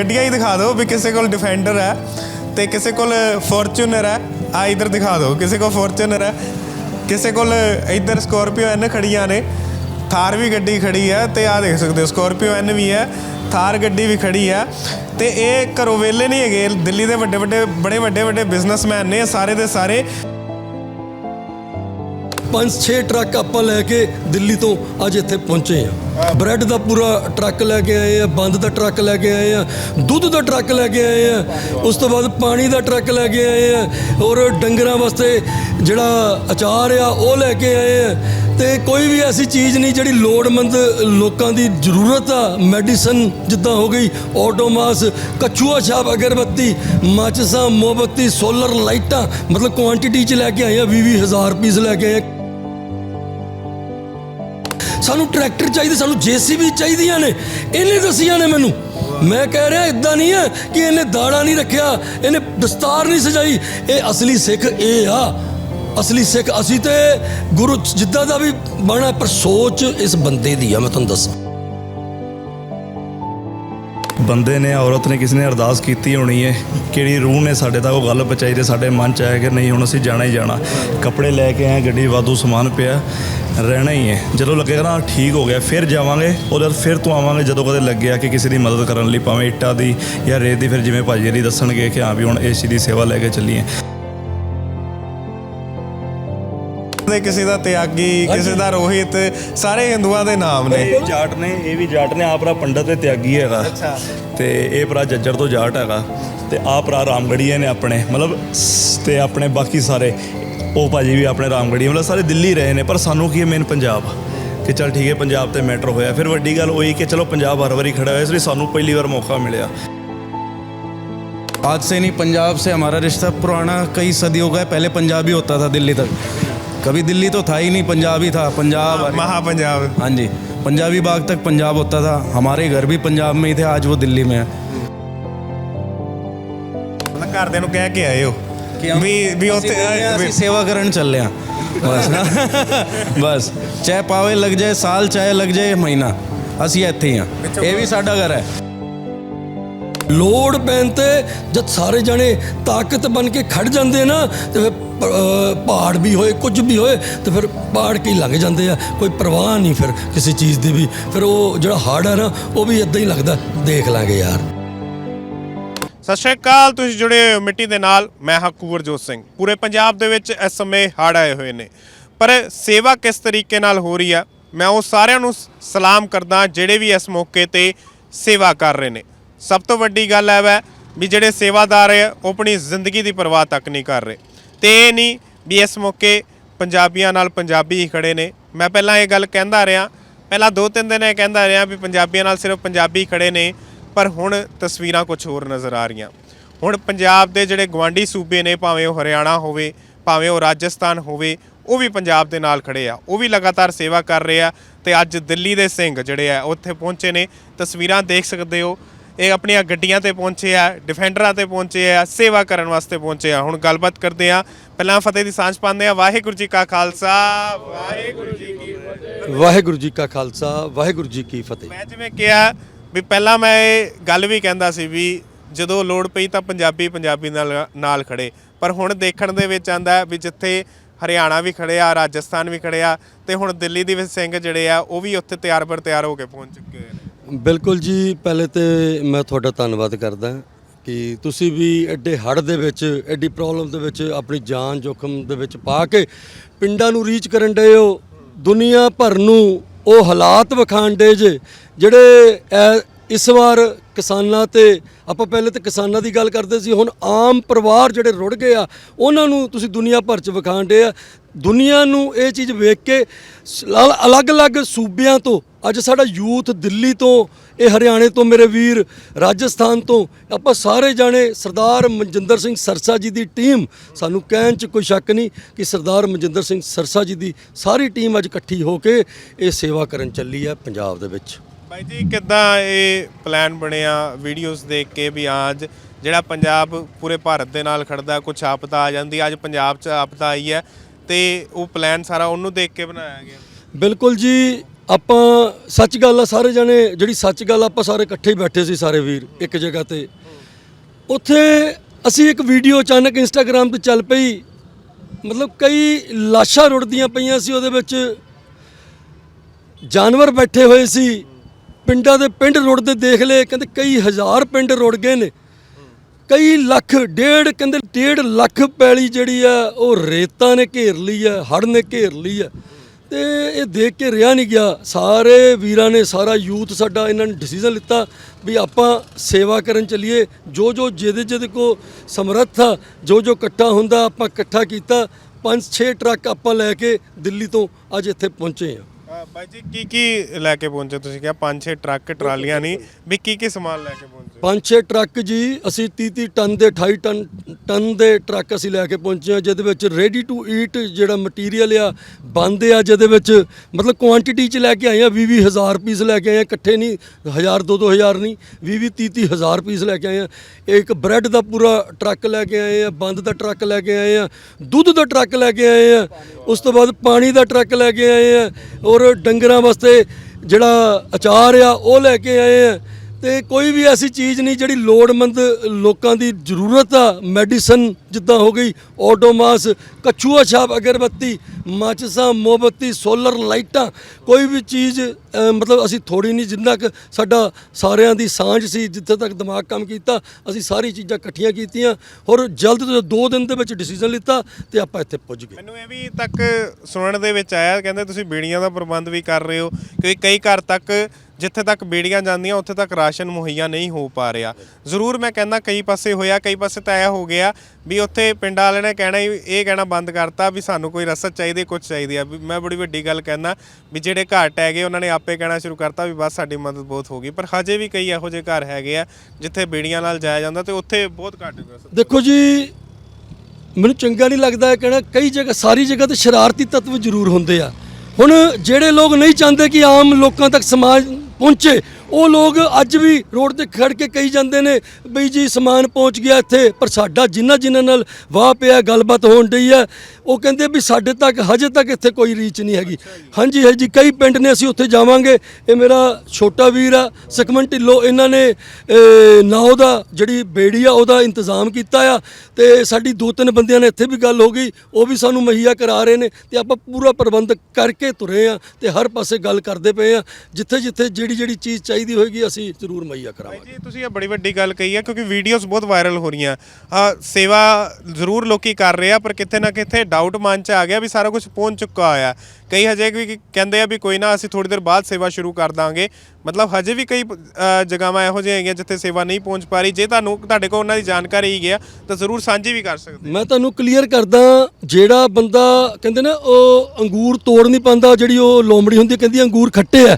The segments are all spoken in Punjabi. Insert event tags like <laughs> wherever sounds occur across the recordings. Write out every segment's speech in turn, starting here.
ਗੱਡੀਆਂ ਹੀ ਦਿਖਾ ਦਿਓ ਵੀ ਕਿਸੇ ਕੋਲ ਡਿਫੈਂਡਰ ਹੈ ਤੇ ਕਿਸੇ ਕੋਲ ਫੋਰਚੂਨਰ ਹੈ। ਆ ਇਧਰ ਦਿਖਾ ਦਿਓ, ਕਿਸੇ ਕੋਲ ਫੋਰਚੂਨਰ ਹੈ, ਕਿਸੇ ਕੋਲ ਇਧਰ ਸਕੋਰਪੀਓ ਐਨ ਖੜੀਆਂ ਨੇ, ਥਾਰ ਵੀ ਗੱਡੀ ਖੜੀ ਹੈ ਤੇ ਆ ਦੇਖ ਸਕਦੇ ਹੋ ਸਕੋਰਪੀਓ ਐਨ ਵੀ ਹੈ, ਥਾਰ ਗੱਡੀ ਵੀ ਖੜੀ ਹੈ ਤੇ ਇਹ ਘਰੋਂ ਵੇਲੇ ਨਹੀਂ ਹੈਗੇ, ਦਿੱਲੀ ਦੇ ਵੱਡੇ ਵੱਡੇ, ਬੜੇ ਵੱਡੇ ਵੱਡੇ ਬਿਜ਼ਨਸਮੈਨ ਨੇ ਸਾਰੇ ਦੇ ਸਾਰੇ ਪੰਜ ਛੇ ਟਰੱਕ ਆਪਾਂ ਲੈ ਕੇ ਦਿੱਲੀ ਤੋਂ ਅੱਜ ਇੱਥੇ ਪਹੁੰਚੇ ਆ ਬ੍ਰੈਡ ਦਾ ਪੂਰਾ ਟਰੱਕ ਲੈ ਕੇ ਆਏ ਆ, ਬੰਦ ਦਾ ਟਰੱਕ ਲੈ ਕੇ ਆਏ ਆ, ਦੁੱਧ ਦਾ ਟਰੱਕ ਲੈ ਕੇ ਆਏ ਆ, ਉਸ ਤੋਂ ਬਾਅਦ ਪਾਣੀ ਦਾ ਟਰੱਕ ਲੈ ਕੇ ਆਏ ਆ, ਔਰ ਡੰਗਰਾਂ ਵਾਸਤੇ ਜਿਹੜਾ ਅਚਾਰ ਆ, ਉਹ ਲੈ ਕੇ ਆਏ ਆ। ਤੇ ਕੋਈ ਵੀ ਐਸੀ ਚੀਜ਼ ਨਹੀਂ ਜਿਹੜੀ ਲੋੜਮੰਦ ਲੋਕਾਂ ਦੀ ਜ਼ਰੂਰਤ ਆ, ਮੈਡੀਸਨ ਜਿੱਦਾਂ ਹੋ ਗਈ, ਆਟੋਮਾਸ, ਕਛੂਆ ਛਾਪ, ਅਗਰਬੱਤੀ, ਮਾਚਸਾਂ, ਮੋਮਬੱਤੀ, ਸੋਲਰ ਲਾਈਟਾਂ, ਮਤਲਬ ਕੁਆਂਟੀਟੀ ਚ ਲੈ ਕੇ ਆਏ ਆ 20 ਹਜ਼ਾਰ ਪੀਸ ਲੈ ਕੇ ਆਏ ਸਾਨੂੰ ਟਰੈਕਟਰ ਚਾਹੀਦੇ, ਸਾਨੂੰ ਜੀਸੀਬੀ ਚਾਹੀਦੀਆਂ ਨੇ। ਇਹਨੇ ਦੱਸੀਆਂ ਨੇ ਮੈਨੂੰ। ਮੈਂ ਕਹਿ ਰਿਹਾ ਇਦਾਂ ਨਹੀਂ ਹੈ ਕਿ ਇਹਨੇ ਦਾੜਾ ਨਹੀਂ ਰੱਖਿਆ, ਇਹਨੇ ਦਸਤਾਰ ਨਹੀਂ ਸਜਾਈ। ਇਹ ਅਸਲੀ ਸਿੱਖ ਇਹ ਆ। ਅਸਲੀ ਸਿੱਖ ਅਸੀਂ ਤੇ ਗੁਰੂ ਜਿੱਦਾਂ ਦਾ ਵੀ ਬਣਾ ਪਰ ਸੋਚ ਇਸ ਬੰਦੇ ਦੀ ਆ, ਮੈਂ ਤੁਹਾਨੂੰ ਦੱਸਾਂ। ਬੰਦੇ ਨੇ, ਔਰਤ ਨੇ ਕਿਸੇ ਨੇ ਅਰਦਾਸ ਕੀਤੀ ਹੋਣੀ ਹੈ ਕਿਹੜੀ ਰੂਹ ਨੇ ਸਾਡੇ ਤੱਕ ਉਹ ਗੱਲ ਪਹੁੰਚਾਈ ਤੇ ਸਾਡੇ ਮਨ ਚ ਆਇਆ ਕਿ ਨਹੀਂ, ਹੁਣ ਅਸੀਂ ਜਾਣਾ ਹੀ ਜਾਣਾ। ਕੱਪੜੇ ਲੈ ਕੇ ਆਏ, ਗੱਡੀ ਵਾਧੂ ਸਮਾਨ ਪਿਆ, ਰਹਿਣਾ ਹੀ ਹੈ ਜਦੋਂ ਲੱਗੇਗਾ ਨਾ ਠੀਕ ਹੋ ਗਿਆ, ਫਿਰ ਜਾਵਾਂਗੇ, ਉਹਦੇ ਬਾਅਦ ਫਿਰ ਤੋਂ ਆਵਾਂਗੇ, ਜਦੋਂ ਕਦੇ ਲੱਗਿਆ ਕਿ ਕਿਸੇ ਦੀ ਮਦਦ ਕਰਨ ਲਈ, ਭਾਵੇਂ ਇੱਟਾਂ ਦੀ ਜਾਂ ਰੇਤ ਦੀ, ਫਿਰ ਜਿਵੇਂ ਭਾਜੀ ਜੀ ਦੱਸਣਗੇ ਕਿ ਹਾਂ ਵੀ ਹੁਣ ਏਸੀ ਦੀ ਸੇਵਾ ਲੈ ਕੇ ਚੱਲੀਏ। ਦੇ ਕਿਸੇ ਦਾ ਤਿਆਗੀ ਕਿਸੇ ਦਾ ਰੋਹਿਤ ਸਾਰੇ ਹਿੰਦੂਆਂ ਦੇ ਨਾਮ ਨੇ ਇਹ ਜਾਟ ਨੇ ਇਹ ਵੀ ਜਾਟ ਨੇ ਆਹ ਭਰਾ ਪੰਡਤ ਤੇ ਤਿਆਗੀ ਹੈਗਾ ਅੱਛਾ। ਤੇ ਇਹ ਭਰਾ ਜੱਜਰ ਤੋਂ ਜਾਟ ਹੈਗਾ ਤੇ ਆਹ ਭਰਾ ਰਾਮਗੜੀਏ ਨੇ ਆਪਣੇ ਮਤਲਬ ਸ- ਤੇ ਆਪਣੇ ਬਾਕੀ ਸਾਰੇ ਉਹ ਭਾਜੀ ਵੀ ਆਪਣੇ ਰਾਮਗੜੀਏ ਮਤਲਬ ਸਾਰੇ ਦਿੱਲੀ ਰਹੇ ਨੇ ਪਰ ਸਾਨੂੰ ਕੀ ਹੈ ਮੇਨ ਪੰਜਾਬ ਕਿ ਚਲ ਠੀਕ ਹੈ ਪੰਜਾਬ ਤੇ ਮੈਟਰ ਹੋਇਆ ਫਿਰ ਵੱਡੀ ਗੱਲ ਹੋਈ ਕਿ ਚਲੋ ਪੰਜਾਬ ਹਰ ਵਾਰੀ ਖੜਾ ਹੋਇਆ ਇਸ ਲਈ ਸਾਨੂੰ ਪਹਿਲੀ ਵਾਰ ਮੌਕਾ ਮਿਲਿਆ आज से नहीं पंजाब से हमारा रिश्ता पुराना कई सदियों का है पहले पंजाब ही होता था दिल्ली तक कभी दिल्ली तो था ही नहीं पंजाब ही था पंजाब ਮਹਾ ਪੰਜਾਬ हाँ जी पंजाबी बाग तक पंजाब होता था हमारे घर भी पंजाब में ही थे आज वो दिल्ली में है ਮਤਲਬ ਘਰਦਿਆਂ ਨੂੰ ਕਹਿ ਕੇ ਆਏ ਹੋ ਵੀ ਵੀ ਉੱਥੇ ਅਸੀਂ ਸੇਵਾ ਕਰਨ ਚੱਲੇ ਆ ਬਸ ਬਸ ਚਾਹੇ ਪਾਵੇ ਲੱਗ ਜਾਏ ਸਾਲ ਚਾਹੇ ਲੱਗ ਜਾਏ ਮਹੀਨਾ ਅਸੀਂ ਇੱਥੇ ਹੀ ਆ ਇਹ ਵੀ ਸਾਡਾ ਘਰ ਹੈ ਲੋੜ ਪੈਣ ਤੇ ਜਦ ਸਾਰੇ ਜਣੇ ਤਾਕਤ ਬਣ ਕੇ ਖੜ ਜਾਂਦੇ ਨਾ, ਤੇ ਫਿਰ ਪਹਾੜ ਵੀ ਹੋਏ, ਕੁਝ ਵੀ ਹੋਏ, ਤੇ ਫਿਰ ਪਹਾੜ ਕੀ ਹੀ ਲੰਘ ਜਾਂਦੇ ਆ? ਕੋਈ ਪਰਵਾਹ ਨਹੀਂ ਫਿਰ ਕਿਸੇ ਚੀਜ਼ ਦੀ ਵੀ। ਫਿਰ ਉਹ ਜਿਹੜਾ ਹਾਰਡ ਆ ਨਾ, ਉਹ ਵੀ ਇਦਾਂ ਹੀ ਲੱਗਦਾ। ਦੇਖ ਲਾਂਗੇ ਯਾਰ। ਸਤਿ ਸ਼੍ਰੀ ਅਕਾਲ, ਤੁਸੀਂ ਜੁੜੇ ਹੋ ਮਿੱਟੀ ਦੇ ਨਾਲ। ਮੈਂ ਹਾਂ ਕੁਵਰਜੋਤ ਸਿੰਘ। ਪੂਰੇ ਪੰਜਾਬ ਦੇ ਵਿੱਚ ਇਸ ਸਮੇਂ ਹੜ੍ਹ ਆਏ ਹੋਏ ਨੇ। ਪਰ ਸੇਵਾ ਕਿਸ ਤਰੀਕੇ ਨਾਲ ਹੋ ਰਹੀ ਆ? ਮੈਂ ਉਹ ਸਾਰਿਆਂ ਨੂੰ ਸਲਾਮ ਕਰਦਾ ਜਿਹੜੇ ਵੀ ਇਸ ਮੌਕੇ ਤੇ ਸੇਵਾ ਕਰ ਰਹੇ ਨੇ। ਸਭ ਤੋਂ ਵੱਡੀ ਗੱਲ ਹੈ ਵੈ ਵੀ ਜਿਹੜੇ ਸੇਵਾਦਾਰ ਹੈ, ਉਹ ਆਪਣੀ ਜ਼ਿੰਦਗੀ ਦੀ ਪਰਵਾਹ ਤੱਕ ਨਹੀਂ ਕਰ ਰਹੇ। ਤੇ ਇਹ ਨਹੀਂ ਵੀ ਇਸ ਮੌਕੇ ਪੰਜਾਬੀਆਂ ਨਾਲ ਪੰਜਾਬੀ ਹੀ ਖੜੇ ਨੇ। ਮੈਂ ਪਹਿਲਾਂ ਇਹ ਗੱਲ ਕਹਿੰਦਾ ਰਿਹਾ, ਪਹਿਲਾਂ ਦੋ ਤਿੰਨ ਦਿਨ ਇਹ ਕਹਿੰਦਾ ਰਿਹਾ ਵੀ ਪੰਜਾਬੀਆਂ ਨਾਲ ਸਿਰਫ ਪੰਜਾਬੀ ਖੜੇ ਨੇ, ਪਰ ਹੁਣ ਤਸਵੀਰਾਂ ਕੁਝ ਹੋਰ ਨਜ਼ਰ ਆ ਰਹੀਆਂ। ਹੁਣ ਪੰਜਾਬ ਦੇ ਜਿਹੜੇ ਗਵਾਂਢੀ ਸੂਬੇ ਨੇ, ਭਾਵੇਂ ਉਹ ਹਰਿਆਣਾ ਹੋਵੇ, ਭਾਵੇਂ ਉਹ ਰਾਜਸਥਾਨ ਹੋਵੇ, ਉਹ ਵੀ ਪੰਜਾਬ ਦੇ ਨਾਲ ਖੜੇ ਆ। ਉਹ ਵੀ ਲਗਾਤਾਰ ਸੇਵਾ ਕਰ ਰਹੇ ਆ ਤੇ ਅੱਜ ਦਿੱਲੀ ਦੇ ਸਿੰਘ ਜਿਹੜੇ ਆ, ਉੱਥੇ ਪਹੁੰਚੇ ਨੇ। ਤਸਵੀਰਾਂ ਦੇਖ ਸਕਦੇ ਹੋ ਇਹ ਆਪਣੀਆਂ ਗੱਡੀਆਂ ਤੇ ਪਹੁੰਚੇ ਆ ਡਿਫੈਂਡਰਾਂ ਤੇ ਪਹੁੰਚੇ ਆ ਸੇਵਾ ਕਰਨ ਵਾਸਤੇ ਪਹੁੰਚੇ ਆ। ਹੁਣ ਗੱਲਬਾਤ ਕਰਦੇ ਆ। ਪਹਿਲਾਂ ਫਤਿਹ ਦੀ ਸਾਂਝ ਪਾਉਂਦੇ ਆ। ਵਾਹਿਗੁਰੂ ਜੀ ਕਾ ਖਾਲਸਾ ਵਾਹਿਗੁਰੂ ਜੀ ਕੀ ਫਤਿਹ। ਵਾਹਿਗੁਰੂ ਜੀ ਕਾ ਖਾਲਸਾ ਵਾਹਿਗੁਰੂ ਜੀ ਕੀ ਫਤਿਹ। ਮੈਂ ਜਿਵੇਂ ਕਿਹਾ ਵੀ ਪਹਿਲਾਂ ਮੈਂ ਇਹ ਗੱਲ ਵੀ ਕਹਿੰਦਾ ਸੀ ਵੀ ਜਦੋਂ ਲੋੜ ਪਈ ਤਾਂ ਪੰਜਾਬੀ ਪੰਜਾਬੀ ਨਾਲ ਨਾਲ ਖੜੇ। ਪਰ ਹੁਣ ਦੇਖਣ ਦੇ ਵਿੱਚ ਆਂਦਾ ਵੀ ਜਿੱਥੇ ਹਰਿਆਣਾ ਵੀ ਖੜਿਆ ਰਾਜਸਥਾਨ ਵੀ ਖੜਿਆ ਤੇ ਹੁਣ ਦਿੱਲੀ ਦੇ ਵਿੱਚ ਸਿੰਘ ਜਿਹੜੇ ਆ ਉਹ ਵੀ ਉੱਥੇ ਤਿਆਰ ਬਰ ਤਿਆਰ ਹੋ ਕੇ ਪਹੁੰਚ ਚੁੱਕੇ ਹੋਏ ਨੇ। ਬਿਲਕੁਲ ਜੀ, ਪਹਿਲੇ ਤੇ ਮੈਂ ਤੁਹਾਡਾ ਧੰਨਵਾਦ ਕਰਦਾ ਕਿ ਤੁਸੀਂ ਵੀ ਐਡੇ ਹੜ੍ਹ ਦੇ ਵਿੱਚ, ਐਡੀ ਪ੍ਰੋਬਲਮ ਦੇ ਵਿੱਚ ਆਪਣੀ ਜਾਨ ਜੋਖਮ ਦੇ ਵਿੱਚ ਪਾ ਕੇ ਪਿੰਡਾਂ ਨੂੰ ਰੀਚ ਕਰਨ ਡਏ ਹੋ। ਦੁਨੀਆ ਭਰ ਨੂੰ ਉਹ ਹਾਲਾਤ ਵਿਖਾਣ ਡੇ ਜੇ, ਜਿਹੜੇ ਇਸ ਵਾਰ ਕਿਸਾਨਾਂ ਤੇ, ਆਪਾਂ ਪਹਿਲੇ ਤੇ ਕਿਸਾਨਾਂ ਦੀ ਗੱਲ ਕਰਦੇ ਸੀ, ਹੁਣ ਆਮ ਪਰਿਵਾਰ ਜਿਹੜੇ ਰੁੜ ਗਏ ਆ, ਉਹਨਾਂ ਨੂੰ ਤੁਸੀਂ ਦੁਨੀਆ ਭਰ ਚ ਵਿਖਾਣ ਡੇ ਆ। ਦੁਨੀਆ ਨੂੰ ਇਹ ਚੀਜ਼ ਵੇਖ ਕੇ ਅਲੱਗ-ਅਲੱਗ ਸੂਬਿਆਂ ਤੋਂ ਅੱਜ ਸਾਡਾ ਯੂਥ ਦਿੱਲੀ ਤੋਂ ਇਹ ਹਰਿਆਣੇ ਤੋਂ ਮੇਰੇ ਵੀਰ ਰਾਜਸਥਾਨ ਤੋਂ ਆਪਾਂ ਸਾਰੇ ਜਾਣੇ ਸਰਦਾਰ ਮਨਜਿੰਦਰ ਸਿੰਘ ਸਰਸਾ ਜੀ ਦੀ ਟੀਮ ਸਾਨੂੰ ਕਹਿਣ 'ਚ ਕੋਈ ਸ਼ੱਕ ਨਹੀਂ ਕਿ ਸਰਦਾਰ ਮਨਜਿੰਦਰ ਸਿੰਘ ਸਰਸਾ ਜੀ ਦੀ ਸਾਰੀ ਟੀਮ ਅੱਜ ਇਕੱਠੀ ਹੋ ਕੇ ਇਹ ਸੇਵਾ ਕਰਨ ਚੱਲੀ ਹੈ ਪੰਜਾਬ ਦੇ ਵਿੱਚ। ਬਾਈ ਜੀ ਕਿੱਦਾਂ ਇਹ ਪਲਾਨ ਬਣਿਆ ਵੀਡੀਓਜ਼ ਦੇਖ ਕੇ ਵੀ ਅੱਜ ਜਿਹੜਾ ਪੰਜਾਬ ਪੂਰੇ ਭਾਰਤ ਦੇ ਨਾਲ ਖੜਦਾ ਕੁਝ ਆਪਦਾ ਆ ਜਾਂਦੀ ਅੱਜ ਪੰਜਾਬ 'ਚ ਆਪਦਾ ਆਈ ਹੈ ਤੇ ਉਹ ਪਲਾਨ ਸਾਰਾ ਉਹਨੂੰ ਦੇਖ ਕੇ ਬਣਾਇਆ ਗਿਆ? ਬਿਲਕੁਲ ਜੀ ਆਪਾਂ ਸੱਚ ਗੱਲ ਆ, ਸਾਰੇ ਜਣੇ ਜਿਹੜੀ ਸੱਚ ਗੱਲ ਆਪਾਂ ਸਾਰੇ ਇਕੱਠੇ ਹੀ ਬੈਠੇ ਸੀ ਸਾਰੇ ਵੀਰ ਇੱਕ ਜਗ੍ਹਾ ਤੇ। ਉੱਥੇ ਅਸੀਂ ਇੱਕ ਵੀਡੀਓ ਅਚਾਨਕ ਇੰਸਟਾਗ੍ਰam ਤੇ ਚੱਲ ਪਈ। ਮਤਲਬ ਕਈ ਲਾਸ਼ਾਂ ਰੁੜਦੀਆਂ ਪਈਆਂ ਸੀ ਉਹਦੇ ਵਿੱਚ। ਜਾਨਵਰ ਬੈਠੇ ਹੋਏ ਸੀ। ਪਿੰਡਾਂ ਦੇ ਪਿੰਡ ਰੁੜਦੇ ਦੇਖ ਲਏ, ਕਹਿੰਦੇ ਕਈ ਹਜ਼ਾਰ ਪਿੰਡ ਰੁੜ ਗਏ ਨੇ। ਕਈ ਲੱਖ, ਡੇਢ, ਕਹਿੰਦੇ ਡੇਢ ਲੱਖ ਪੈਲੀ ਜਿਹੜੀ ਆ, ਉਹ ਰੇਤਾਂ ਨੇ ਘੇਰ ਲਈ ਆ ਹੜ ਨੇ ਘੇਰ ਲਈ ਆ। ਤੇ ਇਹ ਦੇਖ ਕੇ ਰਿਹਾ ਨਹੀਂ ਗਿਆ। ਸਾਰੇ ਵੀਰਾਂ ਨੇ, ਸਾਰਾ ਯੂਥ ਸਾਡਾ ਇਹਨਾਂ ਨੇ ਡਿਸੀਜਨ ਲਿੱਤਾ ਵੀ ਆਪਾਂ ਸੇਵਾ ਕਰਨ ਚੱਲੀਏ। ਜੋ ਜੋ ਜਿਹਦੇ ਜਿਹਦੇ ਕੋ ਸਮਰੱਥ ਆ, ਜੋ ਜੋ ਇਕੱਠਾ ਹੁੰਦਾ, ਆਪਾਂ ਇਕੱਠਾ ਕੀਤਾ। ਪੰਜ ਛੇ ਟਰੱਕ ਆਪਾਂ ਲੈ ਕੇ ਦਿੱਲੀ ਤੋਂ ਅੱਜ ਇੱਥੇ ਪਹੁੰਚੇ ਆ ਬਾਈ ਜੀ ਕੀ ਕੀ ਲੈ ਕੇ ਪਹੁੰਚੇ ਤੁਸੀਂ? ਕਿਹਾ ਪੰਜ ਛੇ ਟਰੱਕ ਟਰਾਲੀਆਂ ਨਹੀਂ। ਵੀ ਕੀ ਕੀ ਸਮਾਨ ਲੈ ਕੇ ਪਹੁੰਚੇ ਪੰਜ ਛੇ ਟਰੱਕ ਜੀ ਅਸੀਂ 30 30 ਟਨ ਦੇ 28 ਟਨ ਟਨ ਦੇ ਟਰੱਕ ਅਸੀਂ ਲੈ ਕੇ ਪਹੁੰਚੇ ਆ ਜਿਹਦੇ ਵਿੱਚ ਰੈਡੀ ਟੂ ਈਟ ਜਿਹੜਾ ਮਟੀਰੀਅਲ ਆ ਬੰਦ ਆ ਜਿਹਦੇ ਵਿੱਚ ਮਤਲਬ ਕੁਆਂਟੀਟੀ ਚ ਲੈ ਕੇ ਆਏ ਆ 20 20 ਹਜ਼ਾਰ ਪੀਸ ਲੈ ਕੇ ਆਏ ਆ ਇਕੱਠੇ ਨਹੀਂ ਹਜ਼ਾਰ ਦੋ ਦੋ ਹਜ਼ਾਰ ਨਹੀਂ 20 20 30 30 ਹਜ਼ਾਰ ਪੀਸ ਲੈ ਕੇ ਆਏ ਆ ਇੱਕ ਬ੍ਰੈਡ ਦਾ ਪੂਰਾ ਟਰੱਕ ਲੈ ਕੇ ਆਏ ਆ ਬੰਦ ਦਾ ਟਰੱਕ ਲੈ ਕੇ ਆਏ ਆ ਦੁੱਧ ਦਾ ਟਰੱਕ ਲੈ ਕੇ ਆਏ ਆ ਉਸ ਤੋਂ ਬਾਅਦ ਪਾਣੀ ਦਾ ਟਰੱਕ ਲੈ ਕੇ ਆਏ ਆ ਔਰ ਡੰਗਰਾਂ ਵਾਸਤੇ ਜਿਹੜਾ ਅਚਾਰ ਆ ਉਹ ਲੈ ਕੇ ਆਏ ਆ। ਤੇ ਕੋਈ ਵੀ ਐਸੀ ਚੀਜ਼ ਨਹੀਂ ਜਿਹੜੀ ਲੋੜਮੰਦ ਲੋਕਾਂ ਦੀ ਜ਼ਰੂਰਤ ਆ। ਮੈਡੀਸਨ ਜਿੱਦਾਂ ਹੋ ਗਈ ਓਡੋਮਾਸ ਕਛੂਆ ਛਾਪ, ਅਗਰਬੱਤੀ, ਮਾਚਸਾਂ, ਮੋਮਬੱਤੀ, ਸੋਲਰ ਲਾਈਟਾਂ, ਕੋਈ ਵੀ ਚੀਜ਼ ਮਤਲਬ ਅਸੀਂ ਥੋੜੀ ਨਹੀਂ, ਜਿੰਨਾ ਕੁ ਸਾਡਾ ਸਾਰਿਆਂ ਦੀ ਸਾਂਝ ਸੀ, ਜਿੱਥੇ ਤੱਕ ਦਿਮਾਗ ਕੰਮ ਕੀਤਾ, ਅਸੀਂ ਸਾਰੀ ਚੀਜ਼ਾਂ ਇਕੱਠੀਆਂ ਕੀਤੀਆਂ। ਔਰ ਜਲਦ ਤੋਂ ਜਲਦ 2 ਦਿਨ ਦੇ ਵਿੱਚ ਡਿਸੀਜਨ ਲਿੱਤਾ ਤੇ ਆਪਾਂ ਇੱਥੇ ਪੁੱਜ ਗਏ। ਮੈਨੂੰ ਇਹ ਵੀ ਤੱਕ ਸੁਣਨ ਦੇ ਵਿੱਚ ਆਇਆ, ਕਹਿੰਦੇ ਤੁਸੀਂ ਬੀੜੀਆਂ ਦਾ ਪ੍ਰਬੰਧ ਵੀ ਕਰ ਰਹੇ ਹੋ, ਕਿਉਂਕਿ ਕਈ ਘਰ ਤੱਕ ਜਿੱਥੇ ਤੱਕ ਬੇੜੀਆਂ ਜਾਂਦੀਆਂ, ਉੱਥੇ ਤੱਕ ਰਾਸ਼ਨ ਮੁਹੱਈਆ ਨਹੀਂ ਹੋ ਪਾ ਰਿਹਾ। ਜ਼ਰੂਰ ਮੈਂ ਕਹਿੰਦਾ ਕਈ ਪਾਸੇ ਹੋਇਆ, ਕਈ ਪਾਸੇ ਤਾਂ ਇਹ ਹੋ ਗਿਆ ਵੀ ਉੱਥੇ ਪਿੰਡਾਂ ਵਾਲਿਆਂ ਨੇ ਕਹਿਣਾ ਹੀ ਇਹ ਕਹਿਣਾ ਬੰਦ ਕਰਤਾ ਵੀ ਸਾਨੂੰ ਕੋਈ ਰਸਦ ਚਾਹੀਦੀ ਕੁਝ ਚਾਹੀਦੀ ਆ। ਵੀ ਮੈਂ ਬੜੀ ਵੱਡੀ ਗੱਲ ਕਹਿੰਦਾ ਵੀ ਜਿਹੜੇ ਘਾਟ ਹੈਗੇ ਉਹਨਾਂ ਨੇ ਆਪੇ ਕਹਿਣਾ ਸ਼ੁਰੂ ਕਰਤਾ ਵੀ ਬਸ ਸਾਡੀ ਮਦਦ ਬਹੁਤ ਹੋ ਗਈ। ਪਰ ਹਜੇ ਵੀ ਕਈ ਇਹੋ ਜਿਹੇ ਘਰ ਹੈਗੇ ਆ ਜਿੱਥੇ ਬੇੜੀਆਂ ਨਾਲ ਜਾਇਆ ਜਾਂਦਾ ਤੇ ਉੱਥੇ ਬਹੁਤ ਘੱਟ ਰਸਦ ਦੇਖੋ ਜੀ, ਮੈਨੂੰ ਚੰਗਾ ਨਹੀਂ ਲੱਗਦਾ ਕਹਿਣਾ। ਕਈ ਜਗ੍ਹਾ ਸਾਰੀ ਜਗ੍ਹਾ ਤੇ ਸ਼ਰਾਰਤੀ ਤੱਤਵ ਜ਼ਰੂਰ ਹੁੰਦੇ ਆ। ਹੁਣ ਜਿਹੜੇ ਲੋਕ ਨਹੀਂ ਚਾਹੁੰਦੇ ਕਿ ਆਮ ਲੋਕਾਂ ਤੱਕ ਸਮਾਜ ਪਹੁੰਚੇ। ਉਹ ਲੋਕ ਅੱਜ ਵੀ ਰੋਡ ਤੇ ਖੜ ਕੇ ਕਹੀ ਜਾਂਦੇ ਨੇ ਬਈ ਜੀ ਸਮਾਨ ਪਹੁੰਚ ਗਿਆ ਇੱਥੇ, ਪਰ ਸਾਡਾ ਜਿਨ੍ਹਾਂ ਜਿਨ੍ਹਾਂ ਨਾਲ ਵਾਹ ਪਿਆ, ਗੱਲਬਾਤ ਹੋਣ ਡਈ ਹੈ ਉਹ ਕਹਿੰਦੇ ਵੀ ਸਾਡੇ ਤੱਕ ਹਜੇ ਤੱਕ ਇੱਥੇ ਕੋਈ ਰੀਚ ਨਹੀਂ ਹੈਗੀ। ਹਾਂਜੀ ਹਾਂਜੀ ਕਈ ਪਿੰਡ ਨੇ ਅਸੀਂ ਉੱਥੇ ਜਾਵਾਂਗੇ। ਇਹ ਮੇਰਾ ਛੋਟਾ ਵੀਰ ਆ ਸੁਖਮਨ ਢਿੱਲੋਂ ਇਹਨਾਂ ਨੇ ਅਹ, ਨਾਓ ਦਾ ਜਿਹੜੀ ਬੇੜੀ ਆ ਉਹਦਾ ਇੰਤਜ਼ਾਮ ਕੀਤਾ ਆ। ਤੇ ਸਾਡੀ ਦੋ ਤਿੰਨ ਬੰਦਿਆਂ ਨੇ ਇੱਥੇ ਵੀ ਗੱਲ ਹੋ ਗਈ ਉਹ ਵੀ ਸਾਨੂੰ ਮੁਹੱਈਆ ਕਰਾ ਰਹੇ ਨੇ ਤੇ ਆਪਾਂ ਪੂਰਾ ਪ੍ਰਬੰਧ ਕਰਕੇ ਤੁਰੇ ਆ ਤੇ ਹਰ ਪਾਸੇ ਗੱਲ ਕਰਦੇ ਪਏ ਆ। ਜਿੱਥੇ ਜਿੱਥੇ ਜਿਹੜੀ ਜਿਹੜੀ ਚੀਜ਼ ਚਾਹੀਦੀ ਹੋਏਗੀ ਅਸੀਂ ਜ਼ਰੂਰ ਮੁਹੱਈਆ ਕਰਾਵਾਂਗੇ। ਜੀ ਤੁਸੀਂ ਇਹ ਬੜੀ ਵੱਡੀ ਗੱਲ ਕਹੀ ਹੈ ਕਿਉਂਕਿ ਵੀਡੀਓਜ਼ ਬਹੁਤ ਵਾਇਰਲ ਹੋ ਰਹੀਆਂ। ਆ ਸੇਵਾ ਜ਼ਰੂਰ ਲੋਕੀ ਕਰ ਰਹੇ ਆ ਪਰ ਕਿਤੇ ਨਾ ਕਿਤੇ ਡਾਊਟ ਮਨ ਚ ਆ ਗਿਆ ਵੀ ਸਾਰਾ ਕੁਝ ਪਹੁੰਚ ਚੁੱਕਾ ਹੋਇਆ ਕਈ ਹਜੇ ਵੀ ਕਹਿੰਦੇ ਆ ਵੀ ਕੋਈ ਨਾ ਅਸੀਂ ਥੋੜੀ ਦੇਰ ਬਾਅਦ ਸੇਵਾ ਸ਼ੁਰੂ ਕਰ ਦਾਂਗੇ। ਮਤਲਬ ਹਜੇ ਵੀ ਕਈ ਅ, ਜਗ੍ਹਾਵਾਂ ਇਹੋ ਜਿਹੀਆਂ ਹੈਗੀਆਂ ਜਿੱਥੇ ਸੇਵਾ ਨਹੀਂ ਪਹੁੰਚ ਪਾ ਰਹੀ। ਜੇ ਤੁਹਾਨੂੰ ਤੁਹਾਡੇ ਕੋਲ ਉਹਨਾਂ ਦੀ ਜਾਣਕਾਰੀ ਹੈਗੀ ਆ ਤਾਂ ਜ਼ਰੂਰ ਸਾਂਝੀ ਵੀ ਕਰ ਸਕਦੇ ਮੈਂ ਤੁਹਾਨੂੰ ਕਲੀਅਰ ਕਰਦਾ ਜਿਹੜਾ ਬੰਦਾ ਕਹਿੰਦੇ ਨਾ ਉਹ ਅੰਗੂਰ ਤੋੜ ਨਹੀਂ ਪਾਉਂਦਾ ਜਿਹੜੀ ਉਹ ਲੋਮੜੀ ਹੁੰਦੀ ਕਹਿੰਦੀ ਅੰਗੂਰ ਖੱਟੇ ਆ।